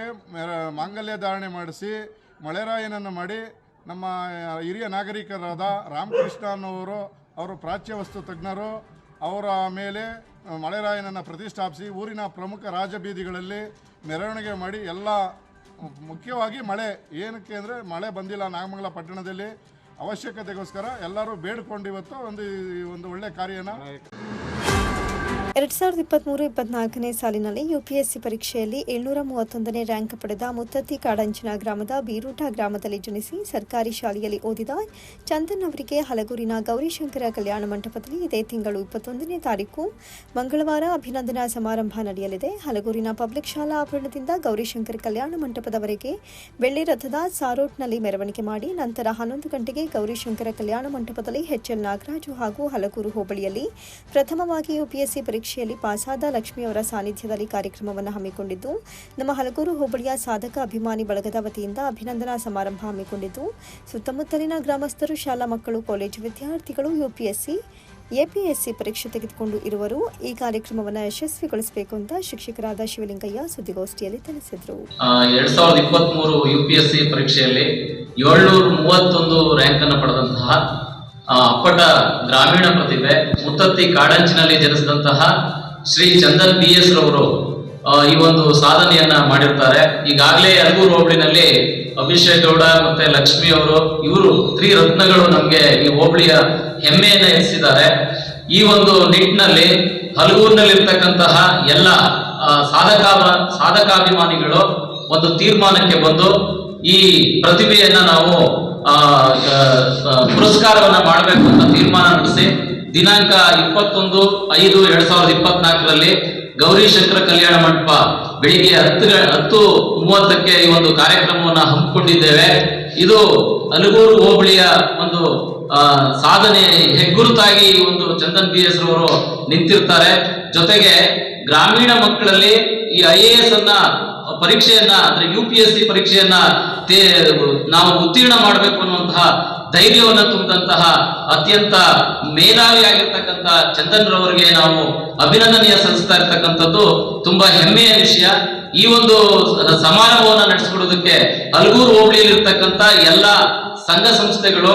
ಮಾಂಗಲ್ಯ ಧಾರಣೆ ಮಾಡಿಸಿ ಮಳೆರಾಯನನ್ನು ಮಾಡಿ ನಮ್ಮ ಹಿರಿಯ ನಾಗರಿಕರಾದ ರಾಮಕೃಷ್ಣ ಅನ್ನೋರು ಅವರು ಪ್ರಾಚ್ಯ ವಸ್ತು ತಜ್ಞರು, ಅವರ ಮೇಲೆ ಮಳೆರಾಯನನ್ನು ಪ್ರತಿಷ್ಠಾಪಿಸಿ ಊರಿನ ಪ್ರಮುಖ ರಾಜಬೀದಿಗಳಲ್ಲಿ ಮೆರವಣಿಗೆ ಮಾಡಿ ಎಲ್ಲ ಮುಖ್ಯವಾಗಿ ಮಳೆ, ಏನಕ್ಕೆ ಅಂದರೆ ಮಳೆ ಬಂದಿಲ್ಲ ನಾಗಮಂಗಲ ಪಟ್ಟಣದಲ್ಲಿ ಅವಶ್ಯಕತೆಗೋಸ್ಕರ ಎಲ್ಲರೂ ಬೇಡ್ಕೊಂಡು ಇವತ್ತು ಒಂದು ಒಂದು ಒಳ್ಳೆ ಕಾರ್ಯನ ಎರಡ್ ಸಾವಿರದ ಇಪ್ಪತ್ತ್ಮೂರು ಇಪ್ಪತ್ನಾಲ್ಕನೇ ಸಾಲಿನಲ್ಲಿ ಯುಪಿಎಸ್ಸಿ ಪರೀಕ್ಷೆಯಲ್ಲಿ ಏಳ್ನೂರ ಮೂವತ್ತೊಂದನೇ ರ್ಯಾಂಕ್ ಪಡೆದ ಮುತ್ತತ್ತಿ ಕಾಡಂಚಿನ ಗ್ರಾಮದ ಬೀರೂಟ ಗ್ರಾಮದಲ್ಲಿ ಜನಿಸಿ ಸರ್ಕಾರಿ ಶಾಲೆಯಲ್ಲಿ ಓದಿದ ಚಂದನ್ ಅವರಿಗೆ ಹಲಗೂರಿನ ಗೌರಿಶಂಕರ ಕಲ್ಯಾಣ ಮಂಟಪದಲ್ಲಿ ಇದೇ ತಿಂಗಳು ಇಪ್ಪತ್ತೊಂದನೇ ತಾರೀಕು. ಮಂಗಳವಾರ ಅಭಿನಂದನಾ ಸಮಾರಂಭ ನಡೆಯಲಿದೆ. ಹಲಗೂರಿನ ಪಬ್ಲಿಕ್ ಶಾಲಾ ಆವರಣದಿಂದ ಗೌರಿಶಂಕರ ಕಲ್ಯಾಣ ಮಂಟಪದವರೆಗೆ ಬೆಳ್ಳಿ ರಥದ ಸಾರೋಟ್ನಲ್ಲಿ ಮೆರವಣಿಗೆ ಮಾಡಿ ನಂತರ ಹನ್ನೊಂದು ಗಂಟೆಗೆ ಗೌರಿಶಂಕರ ಕಲ್ಯಾಣ ಮಂಟಪದಲ್ಲಿ ಎಚ್ಎಲ್ ನಾಗರಾಜು ಹಾಗೂ ಹಲಗೂರು ಹೋಬಳಿಯಲ್ಲಿ ಪ್ರಥಮವಾಗಿ ಯುಪಿಎಸ್ಸಿ ಪರೀಕ್ಷೆಯಲ್ಲಿ ಪಾಸಾದ ಲಕ್ಷ್ಮಿ ಅವರ ಸಾನ್ನಿಧ್ಯದಲ್ಲಿ ಕಾರ್ಯಕ್ರಮವನ್ನು ಹಮ್ಮಿಕೊಂಡಿದ್ದು, ನಮ್ಮ ಹಲಗೂರು ಹೋಬಳಿಯ ಸಾಧಕ ಅಭಿಮಾನಿ ಬಳಗದ ವತಿಯಿಂದ ಅಭಿನಂದನಾ ಸಮಾರಂಭ ಹಮ್ಮಿಕೊಂಡಿದ್ದು, ಸುತ್ತಮುತ್ತಲಿನ ಗ್ರಾಮಸ್ಥರು, ಶಾಲಾ ಮಕ್ಕಳು, ಕಾಲೇಜು ವಿದ್ಯಾರ್ಥಿಗಳು, ಯುಪಿಎಸ್ಸಿ, ಎಪಿಎಸ್ಸಿ ಪರೀಕ್ಷೆ ತೆಗೆದುಕೊಂಡು ಇರುವರು. ಈ ಕಾರ್ಯಕ್ರಮವನ್ನು ಯಶಸ್ವಿಗೊಳಿಸಬೇಕು ಅಂತ ಶಿಕ್ಷಕರಾದ ಶಿವಲಿಂಗಯ್ಯ ಸುದ್ದಿಗೋಷ್ಠಿಯಲ್ಲಿ ತಿಳಿಸಿದರು. ಎರಡ್ ಸಾವಿರದ ಇಪ್ಪತ್ತ್ ಮೂರು ಯು ಪಿ ಎಸ್ ಸಿ ಪರೀಕ್ಷೆಯಲ್ಲಿ ಏಳ್ನೂರ ಮೂವತ್ತೊಂದು ರ್ಯಾಂಕ್ ಅನ್ನು ಪಡೆದಂತಹ ಅಪ್ಪಟ ಗ್ರಾಮೀಣ ಪ್ರತಿಭೆ, ಮುತ್ತತ್ತಿ ಕಾಡಂಚಿನಲ್ಲಿ ಜನಿಸಿದಂತಹ ಶ್ರೀ ಚಂದನ್ ಬಿ ಎಸ್ ರವರು ಈ ಒಂದು ಸಾಧನೆಯನ್ನ ಮಾಡಿರ್ತಾರೆ. ಈಗಾಗಲೇ ಯಲಗೂರು ಹೋಬಳಿನಲ್ಲಿ ಅಭಿಷೇಕ್ ಗೌಡ ಮತ್ತೆ ಲಕ್ಷ್ಮಿ ಅವರು, ಇವರು ತ್ರಿರತ್ನಗಳು ನಮಗೆ ಈ ಹೋಬಳಿಯ ಹೆಮ್ಮೆಯನ್ನ ಎನಿಸಿದ್ದಾರೆ ಈ ಒಂದು ನಿಟ್ಟಿನಲ್ಲಿ ಹಲಗೂರಿನಲ್ಲಿರ್ತಕ್ಕಂತಹ ಎಲ್ಲ ಸಾಧಕ ಸಾಧಕಾಭಿಮಾನಿಗಳು ಒಂದು ತೀರ್ಮಾನಕ್ಕೆ ಬಂದು ಈ ಪ್ರತಿಭೆಯನ್ನ ನಾವು ಪುರಸ್ಕಾರವನ್ನ ಮಾಡಬೇಕು ಅಂತ ತೀರ್ಮಾನ ನಡೆಸಿ, ದಿನಾಂಕ ಇಪ್ಪತ್ತೊಂದು ಐದು ಎರಡ್ ಸಾವಿರದ ಇಪ್ಪತ್ನಾಲ್ಕರಲ್ಲಿ ಗೌರಿ ಶಂಕರ ಕಲ್ಯಾಣ ಮಂಟಪ ಬೆಳಿಗ್ಗೆ ಹತ್ತು ಹತ್ತು ಮೂವತ್ತಕ್ಕೆ ಈ ಒಂದು ಕಾರ್ಯಕ್ರಮವನ್ನು ಹಮ್ಮಿಕೊಂಡಿದ್ದೇವೆ. ಇದು ಅಲಗೂರು ಹೋಬಳಿಯ ಒಂದು ಸಾಧನೆ ಹೆಗ್ಗುರುತಾಗಿ ಈ ಒಂದು ಚಂದನ್ ಬಿ ಎಸ್ ರವರು ನಿಂತಿರ್ತಾರೆ. ಜೊತೆಗೆ ಗ್ರಾಮೀಣ ಮಕ್ಕಳಲ್ಲಿ ಈ ಐ ಎ ಎಸ್ ಅನ್ನ, ಪರೀಕ್ಷೆಯನ್ನ, ಅಂದ್ರೆ ಯು ಪಿ ಎಸ್ ಸಿ ಪರೀಕ್ಷೆಯನ್ನ ನಾವು ಉತ್ತೀರ್ಣ ಮಾಡಬೇಕು ಅನ್ನುವಂತಹ ಧೈರ್ಯವನ್ನು ತುಂಬಿದಂತಹ ಅತ್ಯಂತ ಮೇಧಾವಿಯಾಗಿರ್ತಕ್ಕಂಥ ಚಂದನ್ ರವರಿಗೆ ನಾವು ಅಭಿನಂದನೆಯ ಸಲ್ಲಿಸ್ತಾ ಇರ್ತಕ್ಕಂಥದ್ದು ತುಂಬಾ ಹೆಮ್ಮೆಯ ವಿಷಯ. ಈ ಒಂದು ಸಮಾರಂಭವನ್ನು ನಡೆಸಿಕೊಡೋದಕ್ಕೆ ಹಲಗೂರು ಹೋಬಳಿಯಲ್ಲಿರ್ತಕ್ಕಂಥ ಎಲ್ಲ ಸಂಘ ಸಂಸ್ಥೆಗಳು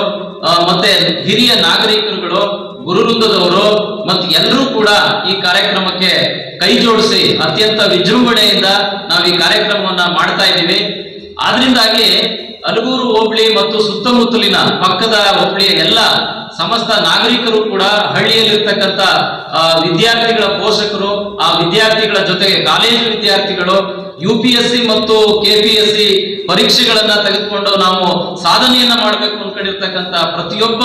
ಮತ್ತೆ ಹಿರಿಯ ನಾಗರಿಕರುಗಳು ಗುರುವೃಂದದವರು ಮತ್ತು ಎಲ್ಲರೂ ಕೂಡ ಈ ಕಾರ್ಯಕ್ರಮಕ್ಕೆ ಕೈ ಜೋಡಿಸಿ ಅತ್ಯಂತ ವಿಜೃಂಭಣೆಯಿಂದ ನಾವು ಈ ಕಾರ್ಯಕ್ರಮವನ್ನ ಮಾಡ್ತಾ ಇದ್ದೀವಿ. ಆದ್ರಿಂದಾಗಿ ಅಲಗೂರು ಹೋಬಳಿ ಮತ್ತು ಸುತ್ತಮುತ್ತಲಿನ ಪಕ್ಕದ ಹೋಬಳಿಯ ಎಲ್ಲ ಸಮಸ್ತ ನಾಗರಿಕರು ಕೂಡ ಹಳ್ಳಿಯಲ್ಲಿರ್ತಕ್ಕಂಥ ವಿದ್ಯಾರ್ಥಿಗಳ ಪೋಷಕರು, ಆ ವಿದ್ಯಾರ್ಥಿಗಳ ಜೊತೆಗೆ ಕಾಲೇಜು ವಿದ್ಯಾರ್ಥಿಗಳು ಯು ಪಿ ಎಸ್ ಸಿ ಮತ್ತು ಕೆ ಪಿ ಎಸ್ ಸಿ ಪರೀಕ್ಷೆಗಳನ್ನ ತೆಗೆದುಕೊಂಡು ನಾವು ಸಾಧನೆಯನ್ನ ಮಾಡಬೇಕು ಅನ್ಕೊಂಡಿರ್ತಕ್ಕಂತ ಪ್ರತಿಯೊಬ್ಬ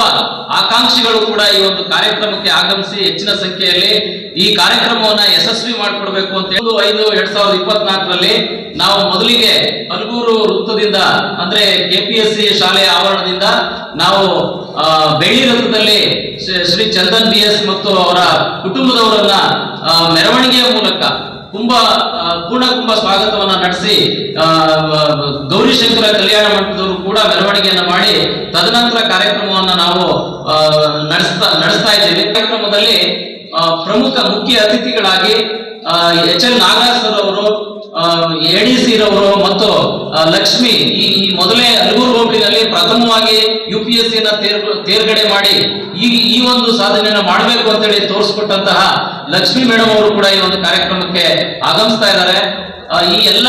ಆಕಾಂಕ್ಷಿಗಳು ಕೂಡ ಈ ಒಂದು ಕಾರ್ಯಕ್ರಮಕ್ಕೆ ಆಗಮಿಸಿ ಹೆಚ್ಚಿನ ಸಂಖ್ಯೆಯಲ್ಲಿ ಈ ಕಾರ್ಯಕ್ರಮವನ್ನ ಯಶಸ್ವಿ ಮಾಡಿಕೊಡ್ಬೇಕು ಅಂತ ಹೇಳಿ. ಐದು, ಎರಡ್ ಸಾವಿರದ ಇಪ್ಪತ್ನಾಲ್ಕರಲ್ಲಿ ನಾವು ಮೊದಲಿಗೆ ಹಲಗೂರು ವೃತ್ತದಿಂದ, ಅಂದ್ರೆ ಕೆಪಿಎಸ್ಸಿ ಶಾಲೆಯ ಆವರಣದಿಂದ ನಾವು ಬೆಳ್ಳಿ ರಥದಲ್ಲಿ ಶ್ರೀ- ಚಂದನ್ ಬಿ ಎಸ್ ಮತ್ತು ಅವರ ಕುಟುಂಬದವರನ್ನ ಮೆರವಣಿಗೆಯ ಮೂಲಕ ಕುಂಭ ಪೂರ್ಣ ಕುಂಭ ಸ್ವಾಗತವನ್ನ ನಡೆಸಿ ಗೌರಿಶಂಕರ ಕಲ್ಯಾಣ ಮಂಟಪದವರು ಕೂಡ ಮೆರವಣಿಗೆಯನ್ನ ಮಾಡಿ, ತದನಂತರ ಕಾರ್ಯಕ್ರಮವನ್ನ ನಾವು ನಡೆಸ್ತಾ ನಡೆಸ್ತಾ ಇದ್ದೇವೆ. ಕಾರ್ಯಕ್ರಮದಲ್ಲಿ ಪ್ರಮುಖ ಮುಖ್ಯ ಅತಿಥಿಗಳಾಗಿ ಎಚ್ ಎಲ್ ನಾಗರಾಜ್ ಅವರು ಎಡಿಸಿ ರವರು ಮತ್ತು ಲಕ್ಷ್ಮಿ ಈ ಮೊದಲೇ ಅಲಗೂರು ಹೋಬಳಿನಲ್ಲಿ ಪ್ರಥಮವಾಗಿ ಯು ಪಿ ಎಸ್ ಸಿನ ತೇರ್ಗಡೆ ಮಾಡಿ ಈ ಈ ಒಂದು ಸಾಧನೆಯನ್ನು ಮಾಡಬೇಕು ಅಂತೇಳಿ ತೋರಿಸ್ಕೊಟ್ಟಂತಹ ಲಕ್ಷ್ಮಿ ಮೇಡಮ್ ಅವರು ಕೂಡ ಈ ಒಂದು ಕಾರ್ಯಕ್ರಮಕ್ಕೆ ಆಗಮಿಸ್ತಾ ಇದ್ದಾರೆ. ಈ ಎಲ್ಲ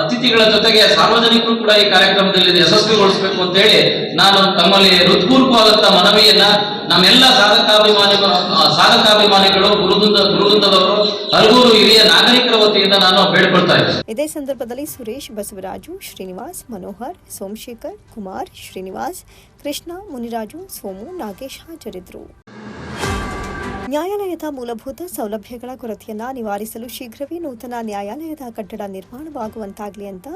ಅತಿಥಿಗಳ ಜೊತೆಗೆ ಸಾರ್ವಜನಿಕರು ಕೂಡ ಈ ಕಾರ್ಯಕ್ರಮದಲ್ಲಿ ಯಶಸ್ವಿಗೊಳಿಸಬೇಕು ಅಂತೇಳಿ ನಾನು ತಮ್ಮಲ್ಲಿ ಹೃತ್ಪೂರ್ವಕವಾದಂತಹ ಮನವಿಯನ್ನ ನಮ್ಮೆಲ್ಲ ಸಾಧಕಾಭಿಮಾನಿ ಸಾಧಕಾಭಿಮಾನಿಗಳು ಗುರುವೃಂದ ಗುರುವೃಂದದವರು ನಾಗರಿಕರ ವತಿಯಿಂದ ನಾನು ಬೇಡ್ಕೊಳ್ತಾ ಇದ್ದೇನೆ. ಇದೇ ಸಂದರ್ಭದಲ್ಲಿ ಸುರೇಶ್ ಬಸವರಾಜು, ಶ್ರೀನಿವಾಸ್ ಮನೋಹರ್, ಸೋಮಶೇಖರ್ ಕುಮಾರ್, ಶ್ರೀನಿವಾಸ್, ಕೃಷ್ಣ ಮುನಿರಾಜು, ಸೋಮು ನಾಗೇಶ್ ಹಾಜರಿದ್ದರು. ನ್ಯಾಯಾಲಯದ ಮೂಲಭೂತ ಸೌಲಭ್ಯಗಳ ಕೊರತೆಯನ್ನ ನಿವಾರಿಸಲು ಶೀಘ್ರವೇ ನೂತನ ನ್ಯಾಯಾಲಯದ ಕಟ್ಟಡ ನಿರ್ಮಾಣವಾಗುವಂತಾಗಲಿ ಅಂತ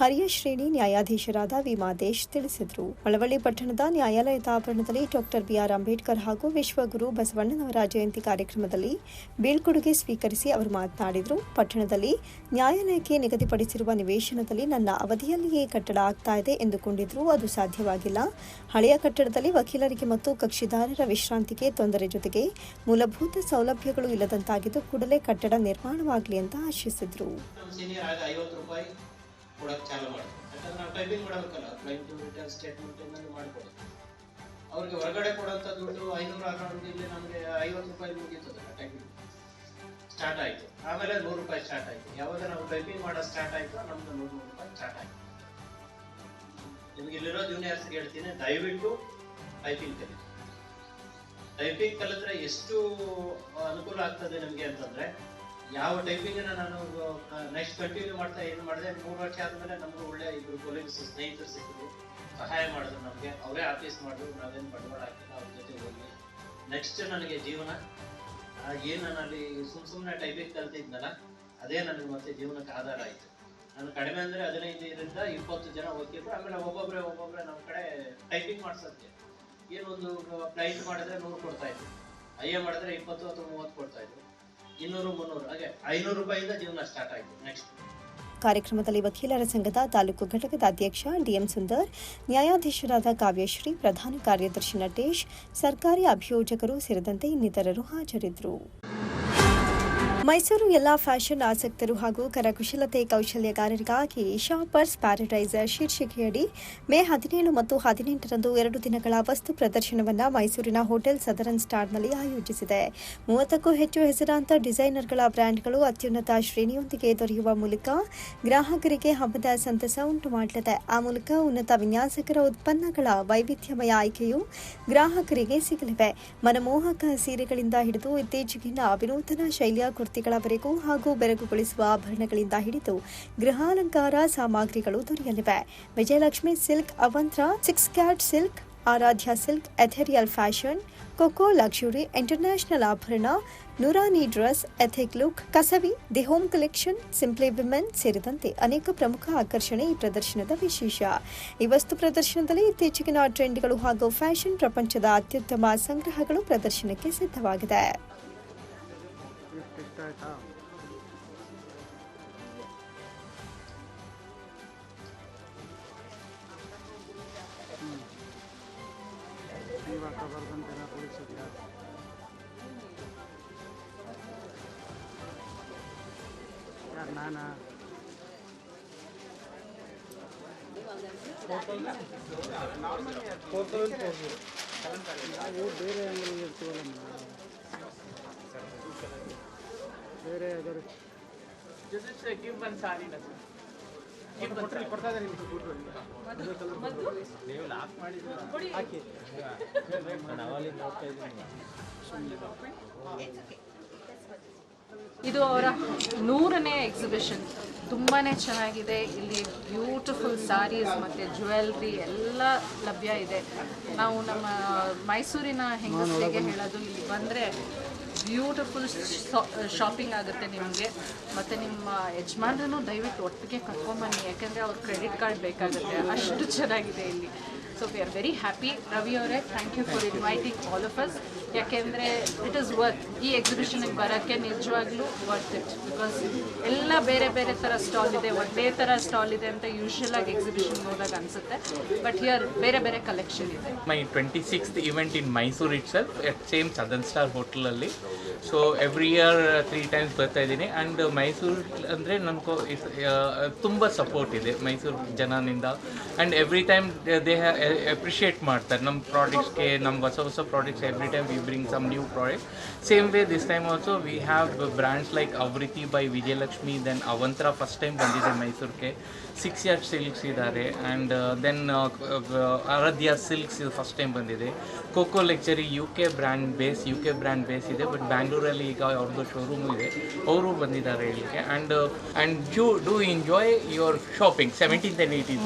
ಹರಿಯ ಶ್ರೇಣಿ ನ್ಯಾಯಾಧೀಶರಾದ ವಿಮಾದೇಶ್ ತಿಳಿಸಿದರು. ಮಳವಳ್ಳಿ ಪಟ್ಟಣದ ನ್ಯಾಯಾಲಯದ ಆವರಣದಲ್ಲಿ ಡಾಕ್ಟರ್ ಬಿಆರ್ ಅಂಬೇಡ್ಕರ್ ಹಾಗೂ ವಿಶ್ವಗುರು ಬಸವಣ್ಣನವರ ಜಯಂತಿ ಕಾರ್ಯಕ್ರಮದಲ್ಲಿ ಬೀಳ್ಕೊಡುಗೆ ಸ್ವೀಕರಿಸಿ ಅವರು ಮಾತನಾಡಿದರು. ಪಟ್ಟಣದಲ್ಲಿ ನ್ಯಾಯಾಲಯಕ್ಕೆ ನಿಗದಿಪಡಿಸಿರುವ ನಿವೇಶನದಲ್ಲಿ ನನ್ನ ಅವಧಿಯಲ್ಲಿಯೇ ಕಟ್ಟಡ ಆಗ್ತಾ ಇದೆ ಎಂದುಕೊಂಡಿದ್ರು ಅದು ಸಾಧ್ಯವಾಗಿಲ್ಲ. ಹಳೆಯ ಕಟ್ಟಡದಲ್ಲಿ ವಕೀಲರಿಗೆ ಮತ್ತು ಕಕ್ಷಿದಾರರ ವಿಶ್ರಾಂತಿಗೆ ತೊಂದರೆ ಜೊತೆಗೆ ಮೂಲಭೂತ ಸೌಲಭ್ಯಗಳು ಇಲ್ಲದಂತಾಗಿದ್ದು ಕೂಡಲೇ ಕಟ್ಟಡ ನಿರ್ಮಾಣವಾಗಲಿ ಅಂತ ಆಶಿಸಿದ್ರು. ಅವ್ರಿಗೆ ಹೊರಗಡೆ ಕೊಡೋಂಥ ದುಡ್ಡು ಐನೂರು ಆರುನೂರು ಇಲ್ಲಿ ನಮಗೆ ಐವತ್ತು ರೂಪಾಯಿ ಮುಗೀತದಲ್ಲ ಟೈಪಿಂಗ್ ಸ್ಟಾರ್ಟ್ ಆಯಿತು ಆಮೇಲೆ ನೂರು ರೂಪಾಯಿ ಸ್ಟಾರ್ಟ್ ಆಯಿತು ಯಾವಾಗ ನಾವು ಟೈಪಿಂಗ್ ಮಾಡೋ ಸ್ಟಾರ್ಟ್ ಆಯಿತು ನಮ್ದು ನೂರು ರೂಪಾಯಿ ಸ್ಟಾರ್ಟ್ ಆಯಿತು ನಿಮ್ಗೆ ಇಲ್ಲಿರೋ ಜೂನಿಯರ್ಸ್ಗೆ ಹೇಳ್ತೀನಿ, ದಯವಿಟ್ಟು ಟೈಪಿಂಗ್ ಕಲಿ ಟೈಪಿಂಗ್ ಕಲಿತ್ರೆ ಎಷ್ಟು ಅನುಕೂಲ ಆಗ್ತದೆ ನಮಗೆ ಅಂತಂದ್ರೆ, ಯಾವ ಟೈಪಿಂಗ್ ನಾನು ನೆಕ್ಸ್ಟ್ ಕಂಟಿನ್ಯೂ ಮಾಡ್ತಾ ಏನು ಮಾಡಿದೆ, ಮೂರು ವರ್ಷ ಆದ್ಮೇಲೆ ನಮ್ಗೆ ಒಳ್ಳೆ ಇಬ್ರು ಕೊಲೀಗ್ಸ್ ಸ್ನೇಹಿತರು ಸಿಕ್ಕಿದ್ರು. ಸಹಾಯ ಮಾಡಿದ್ರು ನಮಗೆ. ಅವರೇ ಆಫೀಸ್ ಮಾಡಿದ್ರು, ನಾವೇನು ಬಂಡವಾಳ ಹಾಕಿಲ್ಲ, ಅವ್ರ ಜೊತೆ ಹೋಗಿ. ನೆಕ್ಸ್ಟ್ ನನಗೆ ಜೀವನ. ಏನು ಅಲ್ಲಿ ಸುಮ್ ಸುಮ್ಮನೆ ಟೈಪಿಂಗ್ ಕಲ್ತಿದ್ನಲ್ಲ, ಅದೇ ನನಗೆ ಮತ್ತೆ ಜೀವನಕ್ಕೆ ಆಧಾರ ಆಯಿತು. ನಾನು ಕಡಿಮೆ ಅಂದರೆ ಇದರಿಂದ ಇಪ್ಪತ್ತು ಜನ ಹೋಗ್ತಿದ್ರು. ಆಮೇಲೆ ಒಬ್ಬೊಬ್ಬರೇ ಒಬ್ಬೊಬ್ಬರೇ ನಮ್ಮ ಕಡೆ ಟೈಪಿಂಗ್ ಮಾಡ್ಸೋಕ್ಕೆ ಏನೊಂದು ಫ್ಲೈಟ್ ಮಾಡಿದ್ರೆ ನೂರು ಕೊಡ್ತಾ ಇದ್ರು. ಐಎ ಮಾಡಿದ್ರೆ ಇಪ್ಪತ್ತು ಅಥವಾ ಮೂವತ್ತು ಕೊಡ್ತಾ ಇದ್ರು. ಇನ್ನೂರು, ಮುನ್ನೂರು. ಹಾಗೆ ಐನೂರು ರೂಪಾಯಿಂದ ಜೀವನ ಸ್ಟಾರ್ಟ್ ಆಯಿತು. ನೆಕ್ಸ್ಟ್ ಕಾರ್ಯಕ್ರಮದಲ್ಲಿ ವಕೀಲರ ಸಂಘದ ತಾಲೂಕು ಘಟಕದ ಅಧ್ಯಕ್ಷ ಡಿಎಂ ಸುಂದರ್, ನ್ಯಾಯಾಧೀಶರಾದ ಕಾವ್ಯಶ್ರೀ, ಪ್ರಧಾನ ಕಾರ್ಯದರ್ಶಿ ನಟೇಶ್, ಸರ್ಕಾರಿ ಅಭಿಯೋಜಕರು ಸೇರಿದಂತೆ ಇನ್ನಿತರರು ಹಾಜರಿದ್ದರು. ಮೈಸೂರು ಎಲ್ಲ ಫ್ಯಾಷನ್ ಆಸಕ್ತರು ಹಾಗೂ ಕರಕುಶಲತೆ ಕೌಶಲ್ಯಗಾರರಿಗಾಗಿ ಶಾಪರ್ಸ್ ಪ್ಯಾರಡೈಸರ್ ಶೀರ್ಷಿಕೆಯಡಿ, ಮೇ ಹದಿನೇಳು ಮತ್ತು ಹದಿನೆಂಟರಂದು ಎರಡು ದಿನಗಳ ವಸ್ತು ಪ್ರದರ್ಶನವನ್ನು ಮೈಸೂರಿನ ಹೋಟೆಲ್ ಸದರನ್ ಸ್ಟಾರ್ನಲ್ಲಿ ಆಯೋಜಿಸಿದೆ. ಮೂವತ್ತಕ್ಕೂ ಹೆಚ್ಚು ಹೆಸರಾಂತ ಡಿಸೈನರ್ಗಳ ಬ್ರ್ಯಾಂಡ್ಗಳು ಅತ್ಯುನ್ನತ ಶ್ರೇಣಿಯೊಂದಿಗೆ ದೊರೆಯುವ ಮೂಲಕ ಗ್ರಾಹಕರಿಗೆ ಹಬ್ಬದ ಸಂತಸ ಉಂಟು ಮಾಡಲಿದೆ ಆ ಮೂಲಕ ಉನ್ನತ ವಿನ್ಯಾಸಕರ ಉತ್ಪನ್ನಗಳ ವೈವಿಧ್ಯಮಯ ಆಯ್ಕೆಯು ಗ್ರಾಹಕರಿಗೆ ಸಿಗಲಿವೆ. ಮನಮೋಹಕ ಸೀರೆಗಳಿಂದ ಹಿಡಿದು ಇತ್ತೀಚೆಗಿನ ವಿನೂತನ ಶೈಲಿಯ ಕುರ್ತಿಗಳವರೆಗೂ ಹಾಗೂ ಬೆರಗುಗೊಳಿಸುವ ಆಭರಣಗಳಿಂದ ಹಿಡಿದು ಗೃಹಾಲಂಕಾರ ಸಾಮಗ್ರಿಗಳು ದೊರೆಯಲಿವೆ. Vijayalakshmi silk, Avantra, six cat silk, Aaradhya silk, ethereal fashion, coco luxury, international ಆಭರಣ, Noorani dress, ethic look, Kasavi, the home collection, simply women ಸೇರಿದಂತೆ ಅನೇಕ ಪ್ರಮುಖ ಆಕರ್ಷಣೆ ಈ ಪ್ರದರ್ಶನದ ವಿಶೇಷ. ಈ ವಸ್ತು ಪ್ರದರ್ಶನದಲ್ಲಿ ಇತ್ತೀಚೆಗಿನ ಟ್ರೆಂಡ್ಗಳು ಹಾಗೂ ಫ್ಯಾಷನ್ ಪ್ರಪಂಚದ ಅತ್ಯುತ್ತಮ ಸಂಗ್ರಹಗಳು ಪ್ರದರ್ಶನಕ್ಕೆ ಸಿದ್ಧವಾಗಿದೆ. इलेक्ट्रिक ट्रैक्टर था सेवा का वर्धन देना पूरी सुविधा यार ना ना। वो दे रहे हैं अंग्रेज़ तो ना। ಬೇರೆ ಯಾವ್ದಾದ್ರು? ಇದು ಅವರ ನೂರನೇ ಎಕ್ಸಿಬಿಷನ್ ತುಂಬಾ ಚೆನ್ನಾಗಿದೆ. ಇಲ್ಲಿ ಬ್ಯೂಟಿಫುಲ್ ಸಾರೀಸ್ ಮತ್ತು ಜ್ಯುವೆಲ್ರಿ ಎಲ್ಲ ಲಭ್ಯ ಇದೆ. ನಾವು ನಮ್ಮ ಮೈಸೂರಿನ ಹೆಂಗಸರಿಗೆ ಹೇಳೋದು, ಇಲ್ಲಿ ಬಂದರೆ ಬ್ಯೂಟಿಫುಲ್ ಶಾಪಿಂಗ್ ಆಗುತ್ತೆ ನಿಮಗೆ. ಮತ್ತು ನಿಮ್ಮ ಯಜಮಾನ್ರೂ ದಯವಿಟ್ಟು ಒಟ್ಟಿಗೆ ಕರ್ಕೊಂಬನ್ನಿ. ಯಾಕೆಂದರೆ ಅವ್ರ ಕ್ರೆಡಿಟ್ ಕಾರ್ಡ್ ಬೇಕಾಗುತ್ತೆ. ಅಷ್ಟು ಚೆನ್ನಾಗಿದೆ ಇಲ್ಲಿ. So we are very happy Ravi ಅವರೇ thank you for inviting all of us ಯಾಕೆಂದರೆ ಇಟ್ ಇಸ್ ವರ್ತ್ ಈ ಎಕ್ಸಿಬಿಷನಿಗೆ ಬರೋಕ್ಕೆ ನಿಜವಾಗ್ಲೂ ವರ್ತ್ ಇಟ್ ಬಿಕಾಸ್ ಎಲ್ಲ ಬೇರೆ ಬೇರೆ ಥರ ಸ್ಟಾಲ್ ಇದೆ, ಒಂದೇ ಥರ ಸ್ಟಾಲ್ ಇದೆ ಅಂತ ಯೂಶ್ವಲ್ ಆಗಿ ಎಕ್ಸಿಬಿಷನ್ಗೆ ಹೋದಾಗ ಅನಿಸುತ್ತೆ. ಬಟ್ ಹಿಯರ್ ಬೇರೆ ಬೇರೆ ಕಲೆಕ್ಷನ್ ಇದೆ. My twenty sixth event in Mysuru itself at same southern star ಹೋಟೆಲಲ್ಲಿ so every year three times ಬರ್ತಾ ಇದ್ದೀನಿ. ಆ್ಯಂಡ್ ಮೈಸೂರು ಅಂದರೆ ನಮ್ಗೆ ತುಂಬ ಸಪೋರ್ಟ್ ಇದೆ Mysuru ಜನನಿಂದ. And every time they appreciate ಮಾಡ್ತಾರೆ. ನಮ್ಮ ಪ್ರಾಡಕ್ಟ್ಸ್ಗೆ ನಮ್ಮ ಹೊಸ ಹೊಸ products every time bring some new product same way this time also we have brands like Avrithi by Vijayalakshmi then Avantara first time ಬಂದಿದೆ ಮೈಸೂರಿಗೆ. ಸಿಕ್ಸ್ ಇಯರ್ಸ್ ಸಿಲ್ಕ್ಸ್ ಇದ್ದಾರೆ and then ಅರಧ್ಯ silks ಇದು ಫಸ್ಟ್ ಟೈಮ್ ಬಂದಿದೆ. Coco luxury U K brand base U K brand base ಇದೆ but ಬ್ಯಾಂಗ್ಳೂರಲ್ಲಿ ಈಗ ಅವ್ರದ್ದು showroom ಇದೆ. ಅವರು ಬಂದಿದ್ದಾರೆ ಹೇಳಲಿಕ್ಕೆ and and you do enjoy your shopping seventeenth and eighteen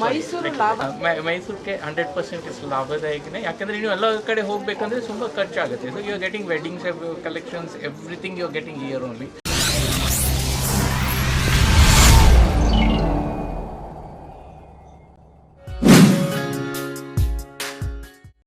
ಮೈಸೂರಿಗೆ ಹಂಡ್ರೆಡ್ ಪರ್ಸೆಂಟ್ ಲಾಭದಾಯಕನೇ. ಯಾಕಂದರೆ ನೀವು ಎಲ್ಲ ಕಡೆ ಹೋಗಬೇಕಂದ್ರೆ ತುಂಬ ಖರ್ಚಾಗುತ್ತೆ. So you are getting weddings collections, everything you are getting here only.